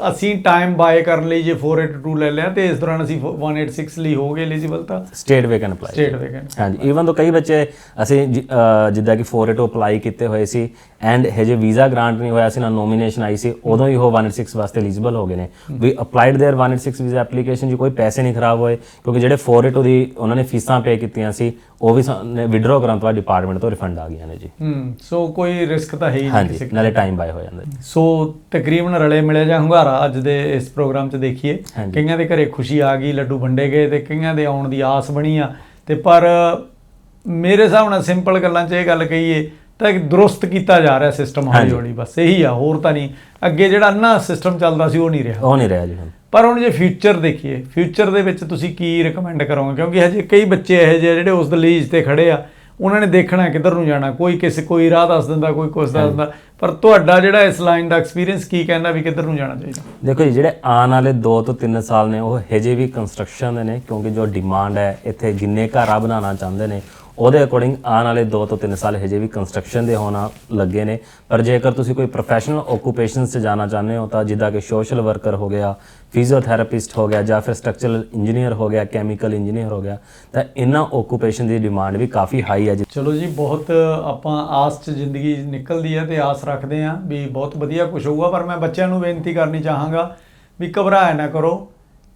ਅਸੀਂ ਟਾਈਮ ਬਾਏ ਕਰਨ ਲਈ ਜੇ 482 ਲੈ ਲਿਆ ਤੇ ਇਸ ਦੌਰਾਨ ਅਸੀਂ 186 ਲਈ ਹੋਗੇ ਐਲੀਜੀਬਲ ਤਾਂ। State vacant apply state vacant ਹਾਂਜੀ। ਈਵਨ ਤੋਂ ਕਈ ਬੱਚੇ ਅਸੀਂ ਜਿੱਦਾਂ ਕਿ 482 ਅਪਲਾਈ ਕੀਤੇ ਹੋਏ ਸੀ ਐਂਡ ਹਜੇ ਵੀਜ਼ਾ ਗ੍ਰਾਂਟ ਨਹੀਂ ਹੋਇਆ ਸੀ ਨਾ ਨੋਮੀਨੇਸ਼ਨ ਆਈ ਸੀ ਉਦੋਂ ਹੀ ਉਹ 186 ਵਾਸਤੇ ਐਲੀਜੀਬਲ ਹੋ ਗਏ ਨੇ we applied their 186 visa application ਜੀ ਕੋਈ ਪੈਸੇ ਨਹੀਂ ਖਰਾਬ ਹੋਏ ਕਿਉਂਕਿ ਜਿਹੜੇ 482 ਦੀ ਉਹਨਾਂ ਨੇ ਫੀਸਾਂ ਪੇ ਕੀਤੀਆਂ ਸੀ ਉਹ ਵੀ ਵਿਡਰੋ ਕਰਨ ਤੋਂ ਬਾਅਦ ਡਿਪਾਰਟਮੈਂਟ ਤੋਂ ਰਿਫੰਡ ਆ ਗਈਆਂ ਨੇ ਜੀ ਹੂੰ ਸੋ ਕੋਈ ਰਿਸਕ ਤਾਂ ਹੈ ਹੀ ਨਹੀਂ ਹਾਂਜੀ ਕਿਸੇ ਨਾਲੇ ਟਾਈਮ ਬਾਏ ਹੋ ਜਾਂਦਾ ਜੀ ਸੋ ਤਕਰੀਬਨ ਰਲੇ ਮਿਲੇ ਜਾਂ ਹੁੰਗਾਰਾ ਅੱਜ ਦੇ ਇਸ ਪ੍ਰੋਗਰਾਮ 'ਚ ਦੇਖੀਏ ਹਾਂਜੀ। ਕਈਆਂ ਦੇ ਘਰੇ ਖੁਸ਼ੀ ਆ ਗਈ ਲੱਡੂ ਵੰਡੇ ਗਏ ਤੇ ਕਈਆਂ ਦੇ ਆਉਣ ਦੀ ਆਸ ਬਣੀ ਆ ਤੇ ਪਰ ਮੇਰੇ ਹਿਸਾਬ ਨਾਲ ਸਿੰਪਲ ਗੱਲਾਂ 'ਚ ਇਹ ਗੱਲ ਕਹੀਏ ਤਾਂ ਇੱਕ ਦਰੁਸਤ ਕੀਤਾ ਜਾ ਰਿਹਾ ਸਿਸਟਮ ਹੌਲੀ। ਹੌਲੀ ਬਸ ਇਹੀ ਆ ਹੋਰ ਤਾਂ ਨਹੀਂ। ਅੱਗੇ ਜਿਹੜਾ ਅੰਨਾ ਸਿਸਟਮ ਚੱਲਦਾ ਸੀ ਉਹ ਨਹੀਂ ਰਿਹਾ। ਉਹ ਨਹੀਂ ਰਿਹਾ ਜੀ ਪਰ ਹੁਣ ਜੇ ਫਿਊਚਰ ਦੇਖੀਏ ਫਿਊਚਰ ਦੇ ਵਿੱਚ ਤੁਸੀਂ ਕੀ ਰეკਮੈਂਡ ਕਰੋਗੇ? ਕਿਉਂਕਿ ਹਜੇ ਕਈ ਬੱਚੇ ਇਹੋ ਜਿਹੇ ਜਿਹੜੇ ਉਸ ਦਲੀਜ ਤੇ ਖੜੇ ਆ ਉਹਨਾਂ ਨੇ ਦੇਖਣਾ ਕਿੱਧਰ ਨੂੰ ਜਾਣਾ ਕੋਈ ਕਿਸੇ ਕੋਈ ਰਾਹ ਦੱਸ ਦਿੰਦਾ ਕੋਈ ਕੁਛ ਦੱਸ ਦਿੰਦਾ। ਪਰ ਤੁਹਾਡਾ ਜਿਹੜਾ ਇਸ ਲਾਈਨ ਦਾ ਐਕਸਪੀਰੀਅੰਸ ਕੀ ਕਹਿੰਦਾ ਵੀ ਕਿੱਧਰ ਨੂੰ ਜਾਣਾ ਚਾਹੀਦਾ? ਦੇਖੋ ਜੀ ਜਿਹੜੇ ਆਉਣ ਵਾਲੇ 2 ਤੋਂ 3 ਸਾਲ ਨੇ ਉਹ ਹਜੇ ਵੀ ਕੰਸਟਰਕਸ਼ਨ ਦੇ ਨੇ ਕਿਉਂਕਿ ਜੋ ਡਿਮਾਂਡ ਹੈ ਇੱਥੇ ਜਿੰਨੇ ਘਰ ਆ ਬਣਾਉਣਾ ਚਾਹੁੰਦੇ ਨੇ ਉਹਦੇ ਅਕੋਰਡਿੰਗ ਆਉਣ ਵਾਲੇ 2 ਤੋਂ 3 ਸਾਲ ਹਜੇ ਵੀ ਕੰਸਟਰਕਸ਼ਨ ਦੇ ਹੋਣਾ ਲੱਗੇ ਨੇ। ਪਰ ਜੇਕਰ ਤੁਸੀਂ ਕੋਈ ਪ੍ਰੋਫੈਸ਼ਨਲ ਓਕੂਪੇਸ਼ਨਸ 'ਚ ਜਾਣਾ ਚਾਹੁੰਦੇ ਹੋ ਤਾਂ ਜਿੱਦਾਂ ਕਿ ਸੋਸ਼ਲ ਵਰਕਰ ਹੋ ਗਿਆ ਫਿਜ਼ੀਓਥੈਰੇਪਿਸਟ ਹੋ ਗਿਆ ਜਾਂ ਫਿਰ ਸਟਰਕਚਰਲ ਇੰਜੀਨੀਅਰ ਹੋ ਗਿਆ ਕੈਮੀਕਲ ਇੰਜੀਨੀਅਰ ਹੋ ਗਿਆ, ਤਾਂ ਇਹਨਾਂ ਓਕੂਪੇਸ਼ਨ ਦੀ ਡਿਮਾਂਡ ਵੀ ਕਾਫੀ ਹਾਈ ਹੈ ਚਲੋ ਜੀ, ਬਹੁਤ ਆਪਾਂ ਆਸ 'ਚ ਜ਼ਿੰਦਗੀ ਨਿਕਲਦੀ ਹੈ ਤੇ ਆਸ ਰੱਖਦੇ ਹਾਂ ਵੀ ਬਹੁਤ ਵਧੀਆ ਕੁਝ ਹੋਊਗਾ, ਪਰ ਮੈਂ ਬੱਚਿਆਂ ਨੂੰ ਬੇਨਤੀ ਕਰਨੀ ਚਾਹਾਂਗਾ ਵੀ ਘਬਰਾਇਆ ਨਾ ਕਰੋ।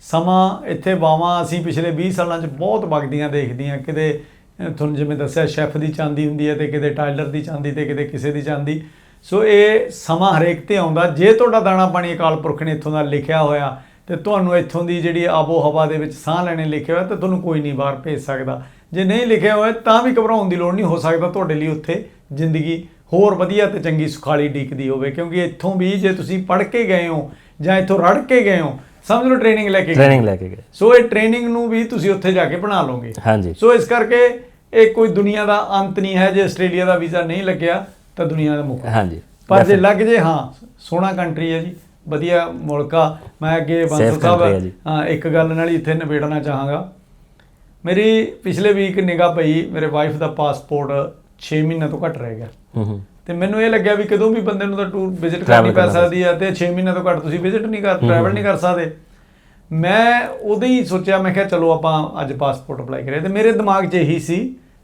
ਸਮਾਂ ਇੱਥੇ ਵਾਵਾਂ ਅਸੀਂ ਪਿਛਲੇ 20 ਸਾਲਾਂ 'ਚ ਬਹੁਤ ਵਗਦੀਆਂ ਦੇਖਦੀਆਂ, ਕਿਤੇ ਤੁਹਾਨੂੰ ਜਿਵੇਂ ਦੱਸਿਆ ਸ਼ੈਫ ਦੀ ਚਾਂਦੀ ਹੁੰਦੀ ਹੈ ਤੇ ਕਿਤੇ ਟਾਈਲਰ ਦੀ ਚਾਂਦੀ ਤੇ ਕਿਤੇ ਕਿਸੇ ਦੀ ਚਾਂਦੀ। ਸੋ ਇਹ ਸਮਾਂ ਹਰੇਕ ਤੇ ਆਉਂਦਾ। ਜੇ ਤੁਹਾਡਾ ਦਾਣਾ ਪਾਣੀ ਅਕਾਲ ਪੁਰਖ ਨੇ ਇੱਥੋਂ ਦਾ ਲਿਖਿਆ ਹੋਇਆ ਤੇ ਤੁਹਾਨੂੰ ਇੱਥੋਂ ਦੀ ਜਿਹੜੀ ਆਬੋ ਹਵਾ ਦੇ ਵਿੱਚ ਸਾਹ ਲੈਣੇ ਲਿਖਿਆ ਹੋਇਆ ਤਾਂ ਤੁਹਾਨੂੰ ਕੋਈ ਨਹੀਂ ਬਾਹਰ ਭੇਜ ਸਕਦਾ। ਜੇ ਨਹੀਂ ਲਿਖਿਆ ਹੋਇਆ ਤਾਂ ਵੀ ਘਬਰਾਉਣ ਦੀ ਲੋੜ ਨਹੀਂ ਹੋ ਸਕਦਾ ਤੁਹਾਡੇ ਲਈ ਉੱਥੇ ਜ਼ਿੰਦਗੀ ਹੋਰ ਵਧੀਆ ਤੇ ਚੰਗੀ ਸੁਖਾਲੀ ਡੀਕਦੀ ਹੋਵੇ। ਕਿਉਂਕਿ ਇੱਥੋਂ ਵੀ ਜੇ ਤੁਸੀਂ ਪੜ੍ਹ ਕੇ ਗਏ ਹੋ ਜਾਂ ਇੱਥੋਂ ਰੜ ਕੇ ਗਏ ਹੋ ਸਮਝ ਲਓ ਟ੍ਰੇਨਿੰਗ ਲੈ ਕੇ ਗਏ। ਟ੍ਰੇਨਿੰਗ ਲੈ ਕੇ ਗਏ। ਸੋ ਇਹ ਟ੍ਰੇਨਿੰਗ ਨੂੰ ਵੀ ਤੁਸੀਂ ਉੱਥੇ ਜਾ ਕੇ ਬਣਾ ਲਓਗੇ। ਹਾਂਜੀ। ਸੋ ਇਸ ਕਰਕੇ ਇਹ ਕੋਈ ਦੁਨੀਆ ਦਾ ਅੰਤ ਨਹੀਂ ਹੈ ਜੇ ਆਸਟ੍ਰੇਲੀਆ ਦਾ ਵੀਜ਼ਾ ਨਹੀਂ ਲੱਗਿਆ ਤਾਂ ਦੁਨੀਆ ਦਾ ਮੁੱਕ ਹਾਂਜੀ ਪਰ ਜੇ ਲੱਗ ਜੇ ਹਾਂ ਸੋਹਣਾ ਕੰਟਰੀ ਹੈ ਜੀ ਵਧੀਆ ਮੁਲਕ ਆ। ਮੈਂ ਅੱਗੇ ਬੰਸਲ ਹੈ ਸਾਹਿਬ। ਹਾਂ ਇੱਕ ਗੱਲ ਨਾਲ ਹੀ ਇੱਥੇ ਨਿਬੇੜਨਾ ਚਾਹਾਂਗਾ। ਮੇਰੀ ਪਿਛਲੇ ਵੀਕ ਨਿਗਾਹ ਪਈ ਮੇਰੇ ਵਾਈਫ ਦਾ ਪਾਸਪੋਰਟ 6 ਮਹੀਨਿਆਂ ਤੋਂ ਘੱਟ ਰਹਿ ਗਿਆ। ਹੂੰ ਹੂੰ। ਤੇ ਮੈਨੂੰ ਇਹ ਲੱਗਿਆ ਵੀ ਕਦੋਂ ਵੀ ਬੰਦੇ ਨੂੰ ਤਾਂ ਟੂਰ ਵਿਜ਼ਿਟ ਕਰਨੀ ਪੈ ਸਕਦੀ ਆ ਤੇ 6 ਮਹੀਨਿਆਂ ਤੋਂ ਘੱਟ ਤੁਸੀਂ ਵਿਜ਼ਿਟ ਨਹੀਂ ਕਰ ਟਰੈਵਲ ਨਹੀਂ ਕਰ ਸਕਦੇ। ਮੈਂ ਉਦੋਂ ਹੀ ਸੋਚਿਆ ਮੈਂ ਕਿਹਾ ਚਲੋ ਆਪਾਂ ਅੱਜ ਪਾਸਪੋਰਟ ਅਪਲਾਈ ਕਰੀਏ। ਤੇ ਮੇਰੇ ਦਿਮਾਗ 'ਚ ਇਹੀ ਸੀ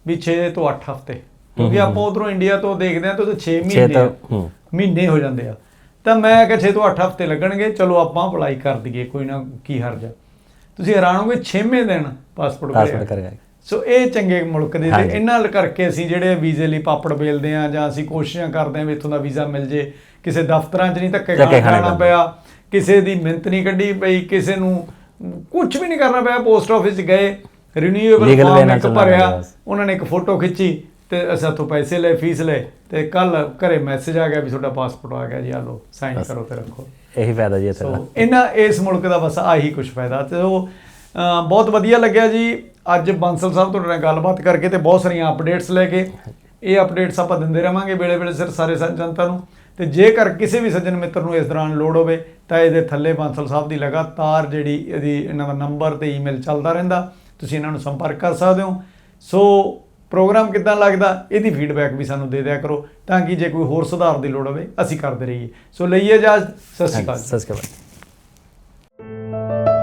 ਵੀ 6 ਤੋਂ 8 ਹਫ਼ਤੇ। ਕਿਉਂਕਿ ਆਪਾਂ ਉਧਰੋਂ ਇੰਡੀਆ ਤੋਂ ਦੇਖਦੇ ਆ ਤਾਂ ਉਹਦੇ 6 ਛੇ ਮਹੀਨੇ ਮਹੀਨੇ ਹੋ ਜਾਂਦੇ ਆ। ਤਾਂ ਮੈਂ ਕਿਹਾ 6 ਤੋਂ 8 ਹਫ਼ਤੇ ਲੱਗਣਗੇ ਚਲੋ ਆਪਾਂ ਅਪਲਾਈ ਕਰ ਦਈਏ ਕੋਈ ਨਾ ਕੀ ਹਰਜ ਤੁਸੀਂ ਹੈਰਾਨ ਹੋਗੇ 6ਵੇਂ ਦਿਨ ਪਾਸਪੋਰਟ ਪਾਸਪੋਰਟ ਕਰਿਆ ਸੋ ਇਹ ਚੰਗੇ ਮੁਲਕ ਦੇ ਤੇ। ਇਹਨਾਂ ਕਰਕੇ ਅਸੀਂ ਜਿਹੜੇ ਵੀਜ਼ੇ ਲਈ ਪਾਪੜ ਬੇਲਦੇ ਆ ਜਾਂ ਅਸੀਂ ਕੋਸ਼ਿਸ਼ਾਂ ਕਰਦੇ ਆ ਵੀ ਇੱਥੋਂ ਦਾ ਵੀਜ਼ਾ ਮਿਲ ਜੇ ਕਿਸੇ ਦਫ਼ਤਰਾਂ 'ਚ ਨਹੀਂ ਧੱਕੇ ਖਾਣਾ ਪਿਆ। ਕਿਸੇ ਦੀ ਮਿਹਨਤ ਨਹੀਂ ਕੱਢੀ ਪਈ ਕਿਸੇ ਨੂੰ ਕੁਝ ਵੀ ਨਹੀਂ ਕਰਨਾ ਪਿਆ ਪੋਸਟ ਆਫਿਸ 'ਚ ਗਏ ਰਿਨਿਊਏਬਲ ਫਾਰਮ ਇੱਕ ਭਰਿਆ। ਉਹਨਾਂ ਨੇ ਇੱਕ ਫੋਟੋ ਖਿੱਚੀ ਤੇ ਅਸਾਂ ਤੋਂ ਪੈਸੇ ਲਏ ਫੀਸ ਲਏ ਤੇ ਕੱਲ ਘਰੇ ਮੈਸੇਜ ਆ ਗਿਆ ਵੀ ਤੁਹਾਡਾ ਪਾਸਪੋਰਟ ਆ ਗਿਆ ਜੀ ਆ ਲਓ ਸਾਈਨ ਕਰੋ ਤੇ ਰੱਖੋ। ਇਹੀ ਫਾਇਦਾ ਜੀ ਇੱਥੇ ਦਾ। ਇਹਨਾਂ ਇਸ ਮੁਲਕ ਦਾ ਬਸ ਆਹੀ ਕੁਝ ਫਾਇਦਾ। ਤੇ ਉਹ ਬਹੁਤ ਵਧੀਆ ਲੱਗਿਆ ਜੀ। ਅੱਜ ਬੰਸਲ ਸਾਹਿਬ ਤੁਹਾਡੇ ਨਾਲ ਗੱਲਬਾਤ ਕਰਕੇ ਤੇ ਬਹੁਤ ਸਾਰੀਆਂ ਅਪਡੇਟਸ ਲੈ ਕੇ। ਇਹ ਅਪਡੇਟਸ ਆਪਾਂ ਦਿੰਦੇ ਰਵਾਂਗੇ ਵੇਲੇ ਵੇਲੇ ਸਿਰ ਸਾਰੇ ਜਨਤਾ ਨੂੰ। ਤੇ ਜੇਕਰ ਕਿਸੇ ਵੀ ਸੱਜਣ ਮਿੱਤਰ ਨੂੰ ਇਸ ਦੌਰਾਨ ਲੋੜ ਹੋਵੇ, ਤਾਂ ਇਹਦੇ ਥੱਲੇ ਬਾਂਸਲ ਸਾਹਿਬ ਦੀ ਲਗਾਤਾਰ ਜਿਹੜੀ ਇਹਦੀ ਇਹਨਾਂ ਦਾ ਨੰਬਰ ਤੇ ਈਮੇਲ ਚੱਲਦਾ ਰਹਿੰਦਾ, ਤੁਸੀਂ ਇਹਨਾਂ ਨੂੰ ਸੰਪਰਕ ਕਰ ਸਕਦੇ ਹੋ। ਸੋ ਪ੍ਰੋਗਰਾਮ ਕਿੱਦਾਂ ਲੱਗਦਾ, ਇਹਦੀ ਫੀਡਬੈਕ ਵੀ ਸਾਨੂੰ ਦੇ ਦਿਆ ਕਰੋ, ਤਾਂ ਕਿ ਜੇ ਕੋਈ ਹੋਰ ਸੁਧਾਰ ਦੀ ਲੋੜ ਹੋਵੇ, ਅਸੀਂ ਕਰਦੇ ਰਹੀਏ। ਸੋ ਲਈਏ ਇਜਾਜ਼ਤ, ਸਤਿ ਸ਼੍ਰੀ ਅਕਾਲ ਸਤਿ ਸ਼੍ਰੀ ਅਕਾਲ।